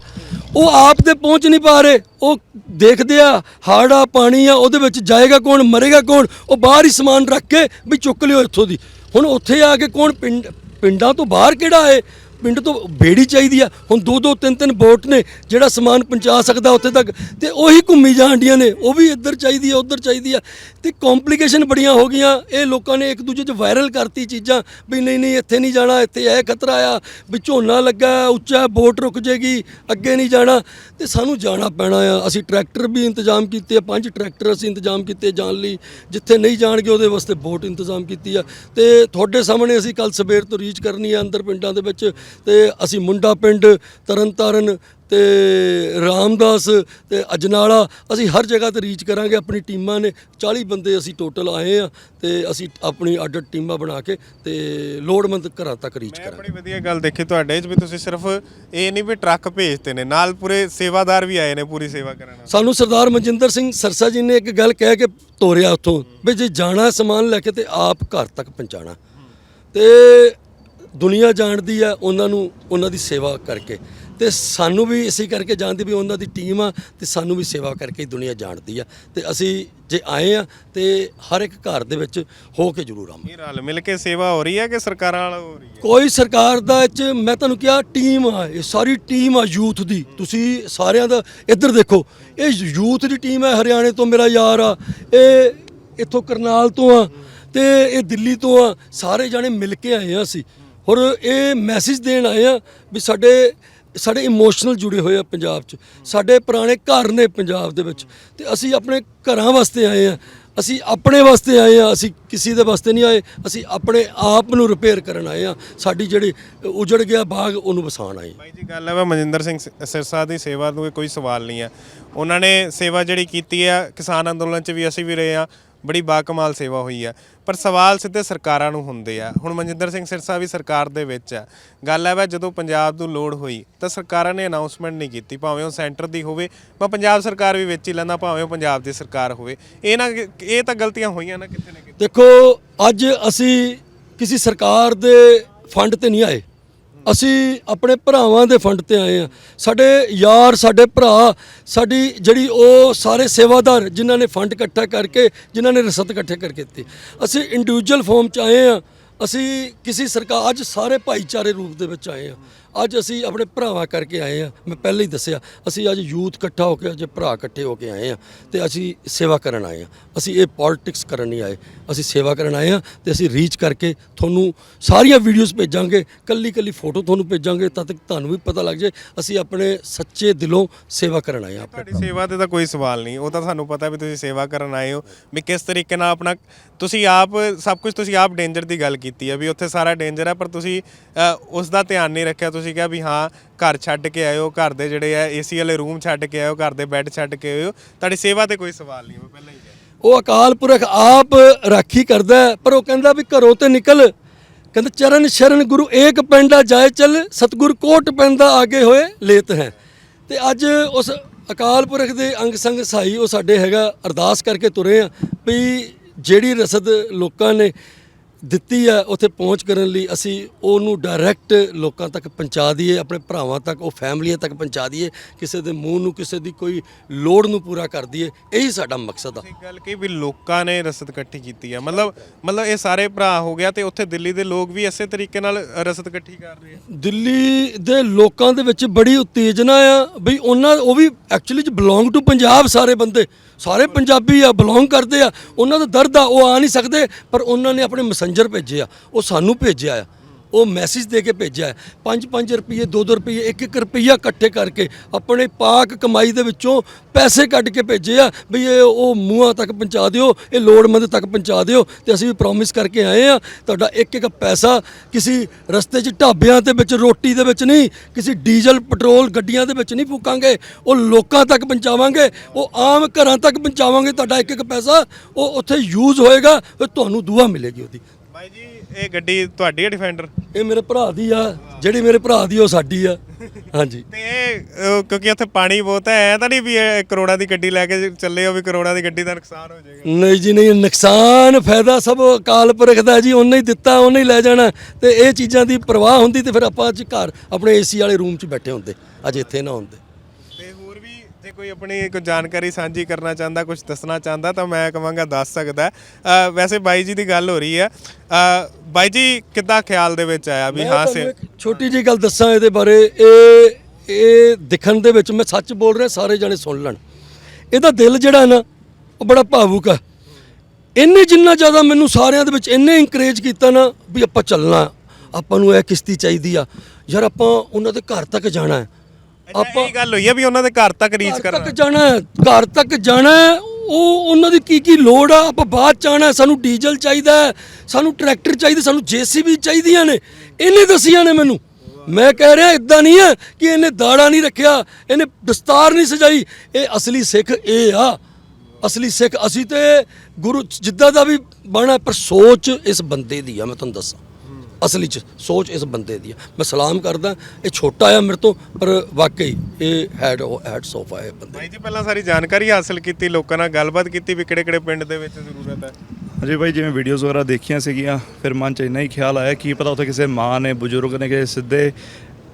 ਉਹ ਆਪ ਤੇ ਪਹੁੰਚ ਨਹੀਂ ਪਾ ਰਹੇ। ਉਹ ਦੇਖਦੇ ਆ ਹੜ੍ਹ ਆ ਪਾਣੀ ਆ ਉਹਦੇ ਵਿੱਚ ਜਾਏਗਾ ਕੌਣ ਮਰੇਗਾ ਕੌਣ ਉਹ ਬਾਹਰ ਹੀ ਸਮਾਨ ਰੱਖ ਕੇ ਵੀ ਚੁੱਕ ਲਿਓ ਇੱਥੋਂ ਦੀ। ਹੁਣ ਉੱਥੇ ਆ ਕੇ ਕੌਣ ਪਿੰਡ, ਪਿੰਡਾਂ ਤੋਂ ਬਾਹਰ ਕਿਹੜਾ ਹੈ? ਪਿੰਡ ਤੋਂ ਬੇੜੀ ਚਾਹੀਦੀ ਆ। ਹੁਣ ਦੋ ਦੋ, ਤਿੰਨ ਤਿੰਨ ਬੋਟ ਨੇ, ਜਿਹੜਾ ਸਮਾਨ ਪਹੁੰਚਾ ਸਕਦਾ ਉੱਥੇ ਤੱਕ। ਤੇ ਉਹੀ ਘੁੰਮੀ ਜਾਂਦੀਆਂ ਨੇ। ਉਹ ਵੀ ਇੱਧਰ ਚਾਹੀਦੀ ਆ, ਉੱਧਰ ਚਾਹੀਦੀ ਆ। ਤੇ ਕੰਪਲਿਕੇਸ਼ਨ ਬੜੀਆਂ ਹੋ ਗਈਆਂ। ਇਹ ਲੋਕਾਂ ਨੇ ਇੱਕ ਦੂਜੇ 'ਚ ਵਾਇਰਲ ਕਰਤੀ ਚੀਜ਼ਾਂ ਵੀ ਨਹੀਂ ਨਹੀਂ, ਇੱਥੇ ਨਹੀਂ ਜਾਣਾ, ਇੱਥੇ ਇਹ ਖਤਰਾ ਆ ਵੀ ਝੋਨਾ ਲੱਗਾ, ਉੱਚਾ ਬੋਟ ਰੁਕ ਜੇਗੀ, ਅੱਗੇ ਨਹੀਂ ਜਾਣਾ। ਤੇ ਸਾਨੂੰ ਜਾਣਾ ਪੈਣਾ ਆ। ਅਸੀਂ ਟਰੈਕਟਰ ਵੀ ਇੰਤਜ਼ਾਮ ਕੀਤੇ ਆ, ਪੰਜ ਟਰੈਕਟਰ ਅਸੀਂ ਇੰਤਜ਼ਾਮ ਕੀਤੇ ਜਾਣ ਲਈ। ਜਿੱਥੇ ਨਹੀਂ ਜਾਣਗੇ ਉਹਦੇ ਵਾਸਤੇ ਬੋਟ ਇੰਤਜ਼ਾਮ ਕੀਤੀ ਆ। ਤੇ ਤੁਹਾਡੇ ਸਾਹਮਣੇ ਅਸੀਂ ਕੱਲ ਸਵੇਰ ਤੋਂ ਰੀਚ ਕਰਨੀ ਆ ਅੰਦਰ ਪਿੰਡਾਂ ਦੇ ਵਿੱਚ। ਤੇ ਅਸੀਂ ਮੁੰਡਾ ਪਿੰਡ ਤਰਨਤਾਰਨ ਤੇ ਰਾਮਦਾਸ ਤੇ ਅਜਨਾਲਾ ਅਸੀਂ ਹਰ ਜਗ੍ਹਾ ਤੇ ਰੀਚ ਕਰਾਂਗੇ ਆਪਣੀ ਟੀਮਾਂ ਨੇ 40 ਬੰਦੇ ਅਸੀਂ ਟੋਟਲ ਆਏ ਆ ਤੇ ਅਸੀਂ ਆਪਣੀ ਅੱਡ ਟੀਮਾਂ ਬਣਾ ਕੇ ਤੇ ਲੋੜਵੰਦ ਘਰਾਂ ਤੱਕ ਰੀਚ ਮੈਂ ਕਰਾਂਗੇ। ਬੜੀ ਵਧੀਆ ਗੱਲ ਦੇਖੀ ਤੁਹਾਡੇ 'ਚ ਵੀ ਤੁਸੀਂ ਸਿਰਫ ਇਹ ਨਹੀਂ ਵੀ ਟਰੱਕ ਭੇਜਦੇ ਨੇ ਨਾਲ ਪੂਰੇ ਸੇਵਾਦਾਰ ਵੀ ਆਏ ਨੇ ਪੂਰੀ ਸੇਵਾ ਕਰਨ ਸਾਨੂੰ ਸਰਦਾਰ ਮਨਜਿੰਦਰ ਸਿੰਘ ਸਰਸਾ ਜੀ ਨੇ ਇੱਕ ਗੱਲ ਕਹਿ ਕੇ ਤੋਰਿਆ ਉੱਥੋਂ ਵੀ ਜੇ ਜਾਣਾ ਸਮਾਨ ਲੈ ਕੇ ਤੇ ਆਪ ਘਰ ਤੱਕ ਪਹੁੰਚਾਣਾ ਤੇ ਦੁਨੀਆ ਜਾਣਦੀ ਆ ਉਹਨਾਂ ਨੂੰ ਉਹਨਾਂ ਦੀ ਸੇਵਾ ਕਰਕੇ। ਤੇ ਸਾਨੂੰ ਵੀ ਇਸੇ ਕਰਕੇ ਜਾਣਦੀ ਵੀ ਉਹਨਾਂ ਦੀ ਟੀਮ ਆ ਤੇ ਸਾਨੂੰ ਵੀ ਸੇਵਾ ਕਰਕੇ ਦੁਨੀਆ ਜਾਣਦੀ ਆ ਤੇ ਅਸੀਂ ਜੇ ਆਏ ਆ ਤੇ ਹਰ ਇੱਕ ਘਰ ਦੇ ਵਿੱਚ ਹੋ ਕੇ ਜ਼ਰੂਰ ਆਵਾਂਗੇ। ਇਹ ਰਲ ਮਿਲ ਕੇ ਸੇਵਾ ਹੋ ਰਹੀ ਹੈ ਕਿ ਸਰਕਾਰਾਂ ਨਾਲ ਹੋ ਰਹੀ ਹੈ? ਕੋਈ ਸਰਕਾਰ ਦਾ 'ਚ ਮੈਂ ਤੁਹਾਨੂੰ ਕਿਹਾ ਟੀਮ ਆ ਇਹ ਸਾਰੀ ਟੀਮ ਆ ਯੂਥ ਦੀ। ਤੁਸੀਂ ਸਾਰਿਆਂ ਦਾ ਇੱਧਰ ਦੇਖੋ ਇਹ ਯੂਥ ਦੀ ਟੀਮ ਹੈ ਹਰਿਆਣੇ ਤੋਂ ਮੇਰਾ ਯਾਰ ਆ ਇਹ ਇੱਥੋਂ ਕਰਨਾਲ ਤੋਂ ਆ ਤੇ ਇਹ ਦਿੱਲੀ ਤੋਂ ਆ ਸਾਰੇ ਜਾਣੇ ਮਿਲ ਕੇ ਆਏ ਆ ਅਸੀਂ। ਔਰ ਇਹ ਮੈਸੇਜ ਦੇਣ ਆਏ ਆ ਵੀ ਸਾਡੇ ਸਾਡੇ ਇਮੋਸ਼ਨਲ ਜੁੜੇ ਹੋਏ ਆ ਪੰਜਾਬ 'ਚ। ਸਾਡੇ ਪੁਰਾਣੇ ਘਰ ਨੇ ਪੰਜਾਬ ਦੇ ਵਿੱਚ। ਤੇ ਅਸੀਂ ਆਪਣੇ ਘਰਾਂ ਵਾਸਤੇ ਆਏ ਆ। ਅਸੀਂ ਆਪਣੇ ਵਾਸਤੇ ਆਏ ਆ। ਅਸੀਂ ਕਿਸੇ ਦੇ ਵਾਸਤੇ ਨਹੀਂ ਆਏ। ਅਸੀਂ ਆਪਣੇ ਆਪ ਨੂੰ ਰਿਪੇਅਰ ਕਰਨ ਆਏ ਆ। ਸਾਡੀ ਜਿਹੜੀ ਉਜੜ ਗਿਆ ਬਾਗ, ਉਹਨੂੰ ਵਸਾਉਣ ਆਏ ਬਾਈ ਜੀ, ਗੱਲ ਹੈ ਵਾ ਮਨਜਿੰਦਰ ਸਿੰਘ ਸਿਰਸਾ ਦੀ ਸੇਵਾ ਨੂੰ ਕੋਈ ਸਵਾਲ ਨਹੀਂ ਹੈ ਉਹਨਾਂ ਨੇ ਸੇਵਾ ਜਿਹੜੀ ਕੀਤੀ ਹੈ ਕਿਸਾਨ ਅੰਦੋਲਨ 'ਚ ਵੀ ਅਸੀਂ ਵੀ ਰਹੇ ਆ। ਬੜੀ ਬਾਕਮਾਲ ਸੇਵਾ ਹੋਈ ਆ। ਪਰ ਸਵਾਲ ਸਿੱਧੇ ਸਰਕਾਰਾਂ ਨੂੰ ਹੁੰਦੇ ਆ। ਹੁਣ ਮਨਜਿੰਦਰ ਸਿੰਘ ਸਿਰਸਾ ਵੀ ਸਰਕਾਰ ਦੇ ਵਿੱਚ ਆ। ਗੱਲ ਹੈ ਵਾ, ਜਦੋਂ ਪੰਜਾਬ ਨੂੰ ਲੋੜ ਹੋਈ, ਤਾਂ ਸਰਕਾਰਾਂ ਨੇ ਅਨਾਉਂਸਮੈਂਟ ਨਹੀਂ ਕੀਤੀ, ਭਾਵੇਂ ਉਹ ਸੈਂਟਰ ਦੀ ਹੋਵੇ ਮੈਂ ਪੰਜਾਬ ਸਰਕਾਰ ਵੀ ਵਿੱਚ ਹੀ ਲੈਂਦਾ, ਭਾਵੇਂ ਉਹ ਪੰਜਾਬ ਦੀ ਸਰਕਾਰ ਹੋਵੇ। ਇਹ ਨਾ, ਇਹ ਤਾਂ ਗਲਤੀਆਂ ਹੋਈਆਂ ਨਾ ਕਿਤੇ ਨਾ ਕਿਤੇ। ਦੇਖੋ, ਅੱਜ ਅਸੀਂ ਕਿਸੇ ਸਰਕਾਰ ਦੇ ਫੰਡ ਤੇ ਨਹੀਂ ਆਏ। ਅਸੀਂ ਆਪਣੇ ਭਰਾਵਾਂ ਦੇ ਫੰਡ ਤੇ ਆਏ ਆ ਸਾਡੇ ਯਾਰ, ਸਾਡੇ ਭਰਾ, ਸਾਡੀ ਜਿਹੜੀ ਉਹ ਸਾਰੇ ਸੇਵਾਦਾਰ ਜਿਨ੍ਹਾਂ ਨੇ ਫੰਡ ਇਕੱਠਾ ਕਰਕੇ, ਜਿਨ੍ਹਾਂ ਨੇ ਰਸਦ ਇਕੱਠੇ ਕਰਕੇ ਦਿੱਤੀ। ਅਸੀਂ ਇੰਡੀਵਿਜੂਅਲ ਫਾਰਮ ਚ ਆਏ ਆ ਅਸੀਂ ਕਿਸੇ ਸਰਕਾਰ, ਅੱਜ ਸਾਰੇ ਭਾਈਚਾਰੇ ਰੂਪ ਦੇ ਵਿੱਚ ਆਏ ਆ ਅੱਜ ਅਸੀਂ ਆਪਣੇ ਭਰਾਵਾਂ ਕਰਕੇ ਆਏ ਆ ਮੈਂ ਪਹਿਲਾਂ ਹੀ ਦੱਸਿਆ ਅਸੀਂ ਅੱਜ ਯੂਥ ਇਕੱਠਾ ਹੋ ਕੇ ਅੱਜ ਭਰਾ ਇਕੱਠੇ ਹੋ ਕੇ ਆਏ ਆ ਤੇ ਅਸੀਂ ਸੇਵਾ ਕਰਨ ਆਏ ਆ ਅਸੀਂ ਇਹ ਪੋਲਿਟਿਕਸ ਕਰਨ ਨਹੀਂ ਆਏ। ਅਸੀਂ ਸੇਵਾ ਕਰਨ ਆਏ ਆ ਤੇ ਅਸੀਂ ਰੀਚ ਕਰਕੇ ਤੁਹਾਨੂੰ ਸਾਰੀਆਂ ਵੀਡੀਓਜ਼ ਭੇਜਾਂਗੇ। ਕੱਲੀ ਕੱਲੀ ਫੋਟੋ ਤੁਹਾਨੂੰ ਭੇਜਾਂਗੇ ਤਦ ਤੱਕ ਤੁਹਾਨੂੰ ਵੀ ਪਤਾ ਲੱਗ ਜੇ ਅਸੀਂ ਆਪਣੇ ਸੱਚੇ ਦਿਲੋਂ ਸੇਵਾ ਕਰਨ ਆਏ ਆ ਤੁਹਾਡੀ ਸੇਵਾ ਤੇ ਤਾਂ ਕੋਈ ਸਵਾਲ ਨਹੀਂ ਉਹ ਤਾਂ ਸਾਨੂੰ ਪਤਾ ਵੀ ਤੁਸੀਂ ਸੇਵਾ ਕਰਨ ਆਏ ਹੋ ਵੀ ਕਿਸ ਤਰੀਕੇ ਨਾਲ ਆਪਣਾ ਤੁਸੀਂ ਆਪ ਸਭ ਕੁਝ ਤੁਸੀਂ ਆਪ ਡੇਂਜਰ ਦੀ ਗੱਲ ਕੀਤੀ ਹੈ ਵੀ ਉੱਥੇ ਸਾਰਾ ਡੇਂਜਰ ਹੈ ਪਰ ਤੁਸੀਂ ਅ, ਉਸ ਦਾ ਧਿਆਨ ਨਹੀਂ ਰੱਖਿਆ ਤੁਸੀਂ ਕਿਹਾ ਵੀ ਹਾਂ, ਘਰ ਛੱਡ ਕੇ ਆਇਓ, ਘਰ ਦੇ ਜਿਹੜੇ ਆ ਏਸੀ ਵਾਲੇ ਰੂਮ ਛੱਡ ਕੇ ਆਇਓ, ਘਰ ਦੇ ਬੈੱਡ ਛੱਡ ਕੇ ਆਇਓ। ਤੁਹਾਡੀ ਸੇਵਾ ਤੇ ਕੋਈ ਸਵਾਲ ਨਹੀਂ, ਮੈਂ ਪਹਿਲਾਂ ਹੀ ਕਿਹਾ। ਉਹ ਅਕਾਲ ਪੁਰਖ ਆਪ ਰਾਖੀ ਕਰਦਾ ਪਰ ਉਹ ਕਹਿੰਦਾ ਵੀ ਘਰੋਂ ਤੇ ਨਿਕਲ। ਕਹਿੰਦਾ, ਚਰਨ ਸ਼ਰਨ ਗੁਰੂ ਏਕ ਪੈਂਡਾ ਜਾਏ ਚੱਲ, ਸਤਗੁਰ ਕੋਟ ਪੈਂਦਾ ਆਗੇ ਹੋਏ ਲੇਤ ਹੈ। ਤੇ ਅੱਜ ਉਸ ਅਕਾਲ ਪੁਰਖ ਦੇ ਅੰਗ ਸੰਗ ਸਾਈ ਉਹ ਸਾਡੇ ਹੈਗਾ, ਅਰਦਾਸ ਕਰਕੇ ਤੁਰੇ ਆ ਵੀ ਜਿਹੜੀ ਰਸਦ ਲੋਕਾਂ ਨੇ ਦਿੱਤੀ ਹੈ ਉੱਥੇ ਪਹੁੰਚ ਕਰਨ ਲਈ ਅਸੀਂ ਉਹਨੂੰ ਡਾਇਰੈਕਟ ਲੋਕਾਂ ਤੱਕ ਪਹੁੰਚਾ ਦਈਏ ਆਪਣੇ ਭਰਾਵਾਂ ਤੱਕ ਉਹ ਫੈਮਲੀਆਂ ਤੱਕ ਪਹੁੰਚਾ ਦਈਏ ਕਿਸੇ ਦੇ ਮੂੰਹ ਨੂੰ ਕਿਸੇ ਦੀ ਕੋਈ ਲੋੜ ਨੂੰ ਪੂਰਾ ਕਰ ਦਈਏ ਇਹੀ ਸਾਡਾ ਮਕਸਦ ਆ। ਗੱਲ ਕੀ ਵੀ ਲੋਕਾਂ ਨੇ ਰਸਦ ਇਕੱਠੀ ਕੀਤੀ ਹੈ ਮਤਲਬ ਮਤਲਬ ਇਹ ਸਾਰੇ ਭਰਾ ਹੋ ਗਿਆ ਤੇ ਉੱਥੇ ਦਿੱਲੀ ਦੇ ਲੋਕ ਵੀ ਇਸੇ ਤਰੀਕੇ ਨਾਲ ਰਸਦ ਇਕੱਠੀ ਕਰ ਰਹੇ ਆ। ਦਿੱਲੀ ਦੇ ਲੋਕਾਂ ਦੇ ਵਿੱਚ ਬੜੀ ਉਤੇਜਨਾ ਆ ਬਈ ਉਹਨਾਂ ਉਹ ਵੀ ਐਕਚੁਅਲੀ ਚ ਬਿਲੋਂਗ ਟੂ ਪੰਜਾਬ ਸਾਰੇ ਬੰਦੇ ਸਾਰੇ ਪੰਜਾਬੀ ਆ ਬਿਲੋਂਗ ਕਰਦੇ ਆ ਉਹਨਾਂ ਦਾ ਦਰਦ ਆ ਉਹ ਆ ਨਹੀਂ ਸਕਦੇ ਪਰ ਉਹਨਾਂ ਨੇ ਆਪਣੇ ਮੈਸੇਂਜਰ ਭੇਜੇ ਆ, ਉਹ ਸਾਨੂੰ ਭੇਜਿਆ ਆ। ਉਹ ਮੈਸੇਜ ਦੇ ਕੇ ਭੇਜਿਆ ਹੈ 5-5 ਰੁਪਏ 2-2 ਰੁਪਏ 1-1 ਰੁਪਈਆ ਇਕੱਠੇ ਕਰਕੇ ਆਪਣੇ ਪਾਕ ਕਮਾਈ ਦੇ ਵਿੱਚੋਂ ਪੈਸੇ ਕੱਢ ਕੇ ਭੇਜੇ ਆ ਵੀ ਇਹ ਉਹ ਮੂੰਹਾਂ ਤੱਕ ਪਹੁੰਚਾ ਦਿਓ, ਇਹ ਲੋੜਮੰਦ ਤੱਕ ਪਹੁੰਚਾ ਦਿਓ ਤੇ ਅਸੀਂ ਵੀ ਪ੍ਰੋਮਿਸ ਕਰਕੇ ਆਏ ਆ, ਤੁਹਾਡਾ ਇੱਕ ਇੱਕ ਪੈਸਾ ਕਿਸੇ ਰਸਤੇ 'ਚ ਢਾਬਿਆਂ ਦੇ ਵਿੱਚ, ਰੋਟੀ ਦੇ ਵਿੱਚ ਨਹੀਂ, ਕਿਸੇ ਡੀਜ਼ਲ, ਪੈਟਰੋਲ ਗੱਡੀਆਂ ਦੇ ਵਿੱਚ ਨਹੀਂ ਫੂਕਾਂਗੇ, ਉਹ ਲੋਕਾਂ ਤੱਕ ਪਹੁੰਚਾਵਾਂਗੇ, ਉਹ ਆਮ ਘਰਾਂ ਤੱਕ ਪਹੁੰਚਾਵਾਂਗੇ, ਤੁਹਾਡਾ ਇੱਕ ਇੱਕ ਪੈਸਾ ਉਹ ਉੱਥੇ ਯੂਜ਼ ਹੋਏਗਾ ਤੇ ਤੁਹਾਨੂੰ ਦੁਆ ਮਿਲੇਗੀ ਉਹਦੀ। ਬਾਈ ਜੀ ਇਹ ਗੱਡੀ ਤੁਹਾਡੀ ਹੈ ਡਿਫੈਂਡਰ ਇਹ ਮੇਰੇ ਭਰਾ ਦੀ ਆ ਜਿਹੜੀ ਮੇਰੇ ਭਰਾ ਦੀ ਉਹ ਸਾਡੀ ਆ। ਹਾਂਜੀ। ਤੇ ਇਹ ਅਹ, ਕਿਉਂਕਿ ਉੱਥੇ ਪਾਣੀ ਬਹੁਤ ਹੈ ਐ ਤਾਂ ਨਹੀਂ ਵੀ ਇਹ ਕਰੋੜਾਂ ਦੀ ਗੱਡੀ ਲੈ ਕੇ ਚੱਲੇ ਹੋ ਵੀ ਕਰੋੜਾਂ ਦੀ ਗੱਡੀ ਦਾ ਨੁਕਸਾਨ ਹੋ ਜਾਏਗਾ? ਨਹੀਂ ਜੀ ਨਹੀਂ ਨੁਕਸਾਨ ਫਾਇਦਾ ਸਭ ਅਕਾਲ ਪੁਰਖ ਦਾ ਜੀ ਉਹਨੇ ਹੀ ਦਿੱਤਾ ਉਹਨੇ ਹੀ ਲੈ ਜਾਣਾ। ਤੇ ਇਹ ਚੀਜ਼ਾਂ ਦੀ ਪਰਵਾਹ ਹੁੰਦੀ ਤੇ ਫਿਰ ਆਪਾਂ ਅੱਜ ਘਰ ਆਪਣੇ ਏਸੀ ਵਾਲੇ ਰੂਮ 'ਚ ਬੈਠੇ ਹੁੰਦੇ ਅੱਜ ਇੱਥੇ ਨਾ ਹੁੰਦੇ। ਜੇ ਕੋਈ ਆਪਣੀ ਕੋਈ ਜਾਣਕਾਰੀ ਸਾਂਝੀ ਕਰਨਾ ਚਾਹੁੰਦਾ ਕੁਝ ਦੱਸਣਾ ਚਾਹੁੰਦਾ ਤਾਂ ਮੈਂ ਕਹਾਂਗਾ ਦੱਸ ਸਕਦਾ। ਵੈਸੇ ਬਾਈ ਜੀ ਦੀ ਗੱਲ ਹੋ ਰਹੀ ਹੈ। ਬਾਈ ਜੀ ਕਿੱਦਾਂ ਖਿਆਲ ਦੇ ਵਿੱਚ ਆਇਆ ਵੀ ਹਾਂ ਸੇ ਇੱਕ ਛੋਟੀ ਜੀ ਗੱਲ ਦੱਸਾਂ ਇਹਦੇ ਬਾਰੇ। ਇਹ ਇਹ ਦਿਖਣ ਦੇ ਵਿੱਚ ਮੈਂ ਸੱਚ ਬੋਲ ਰਿਹਾ ਸਾਰੇ ਜਣੇ ਸੁਣ ਲੈਣ। ਇਹਦਾ ਦਿਲ ਜਿਹੜਾ ਨਾ ਉਹ ਬੜਾ ਭਾਵੁਕ ਆ ਇੰਨੇ ਜਿੰਨਾ ਜ਼ਿਆਦਾ ਮੈਨੂੰ ਸਾਰਿਆਂ ਦੇ ਵਿੱਚ ਇੰਨੇ ਇੰਕਰੇਜ ਕੀਤਾ ਨਾ ਵੀ ਆਪਾਂ ਚੱਲਣਾ ਆਪਾਂ ਨੂੰ ਇਹ ਕਿਸ਼ਤੀ ਚਾਹੀਦੀ ਆ। ਯਾਰ ਆਪਾਂ ਉਹਨਾਂ ਦੇ ਘਰ ਤੱਕ ਜਾਣਾ ਹੈ। ਆਪਾਂ ਇਹ ਗੱਲ ਹੋਈ ਹੈ ਵੀ ਉਹਨਾਂ ਦੇ ਘਰ ਤੱਕ ਰੀਚ ਘਰ ਕਰਨਾ। ਤੱਕ ਜਾਣਾ ਹੈ, ਘਰ ਤੱਕ ਜਾਣਾ ਹੈ, ਉਹ ਉਹਨਾਂ ਦੀ ਕੀ ਕੀ ਲੋੜ ਆ? ਆਪਾਂ ਬਾਅਦ ਚ ਆਉਣਾ ਹੈ, ਸਾਨੂੰ ਡੀਜ਼ਲ ਚਾਹੀਦਾ ਹੈ, ਸਾਨੂੰ ਟਰੈਕਟਰ ਚਾਹੀਦੇ ਸਾਨੂੰ ਜੀਸੀਬੀ ਚਾਹੀਦੀਆਂ ਨੇ ਇਹਨੇ ਦਸੀਆਂ ਨੇ ਮੈਨੂੰ। ਮੈਂ ਕਹਿ ਰਿਹਾ ਇਦਾਂ ਨਹੀਂ ਹੈ ਕਿ ਇਹਨੇ ਦਾੜਾ ਨਹੀਂ ਰੱਖਿਆ ਇਹਨੇ ਦਸਤਾਰ ਨਹੀਂ ਸਜਾਈ। ਇਹ ਅਸਲੀ ਸਿੱਖ ਇਹ ਆ। ਅਸਲੀ ਸਿੱਖ ਅਸੀਂ ਤੇ ਗੁਰੂ ਜਿੱਦਾਂ ਦਾ ਵੀ ਬਣਾ ਪਰ ਸੋਚ ਇਸ ਬੰਦੇ ਦੀ ਆ ਮੈਂ ਤੁਹਾਨੂੰ ਦੱਸਾਂ। ਅਸਲੀ ਚ ਸੋਚ ਇਸ ਬੰਦੇ ਦੀ ਆ। ਮੈਂ ਸਲਾਮ ਕਰਦਾ ਇਹ ਛੋਟਾ ਆ ਮੇਰੇ ਤੋਂ ਪਰ ਵਾਕਈ ਇਹ ਹੈਡ ਹੈਡ ਸੋਫਾ ਹੈ ਬੰਦੇ ਬਾਈ ਜੀ ਪਹਿਲਾਂ ਸਾਰੀ ਜਾਣਕਾਰੀ ਹਾਸਲ ਕੀਤੀ ਲੋਕਾਂ ਨਾਲ ਗੱਲਬਾਤ ਕੀਤੀ ਵੀ ਕਿਹੜੇ ਕਿਹੜੇ ਪਿੰਡ ਦੇ ਵਿੱਚ ਜ਼ਰੂਰਤ ਹੈ। ਅਜੇ ਭਾਈ ਜਿਵੇਂ ਵੀਡੀਓਜ਼ ਵਗੈਰਾ ਦੇਖੀਆਂ ਸੀਗੀਆਂ ਫਿਰ ਮਨ 'ਚ ਇੰਨਾ ਹੀ ਖਿਆਲ ਆਇਆ ਕੀ ਪਤਾ ਉੱਥੇ ਕਿਸੇ ਮਾਂ ਨੇ ਬਜ਼ੁਰਗ ਨੇ ਕਿਸੇ ਸਿੱਧੇ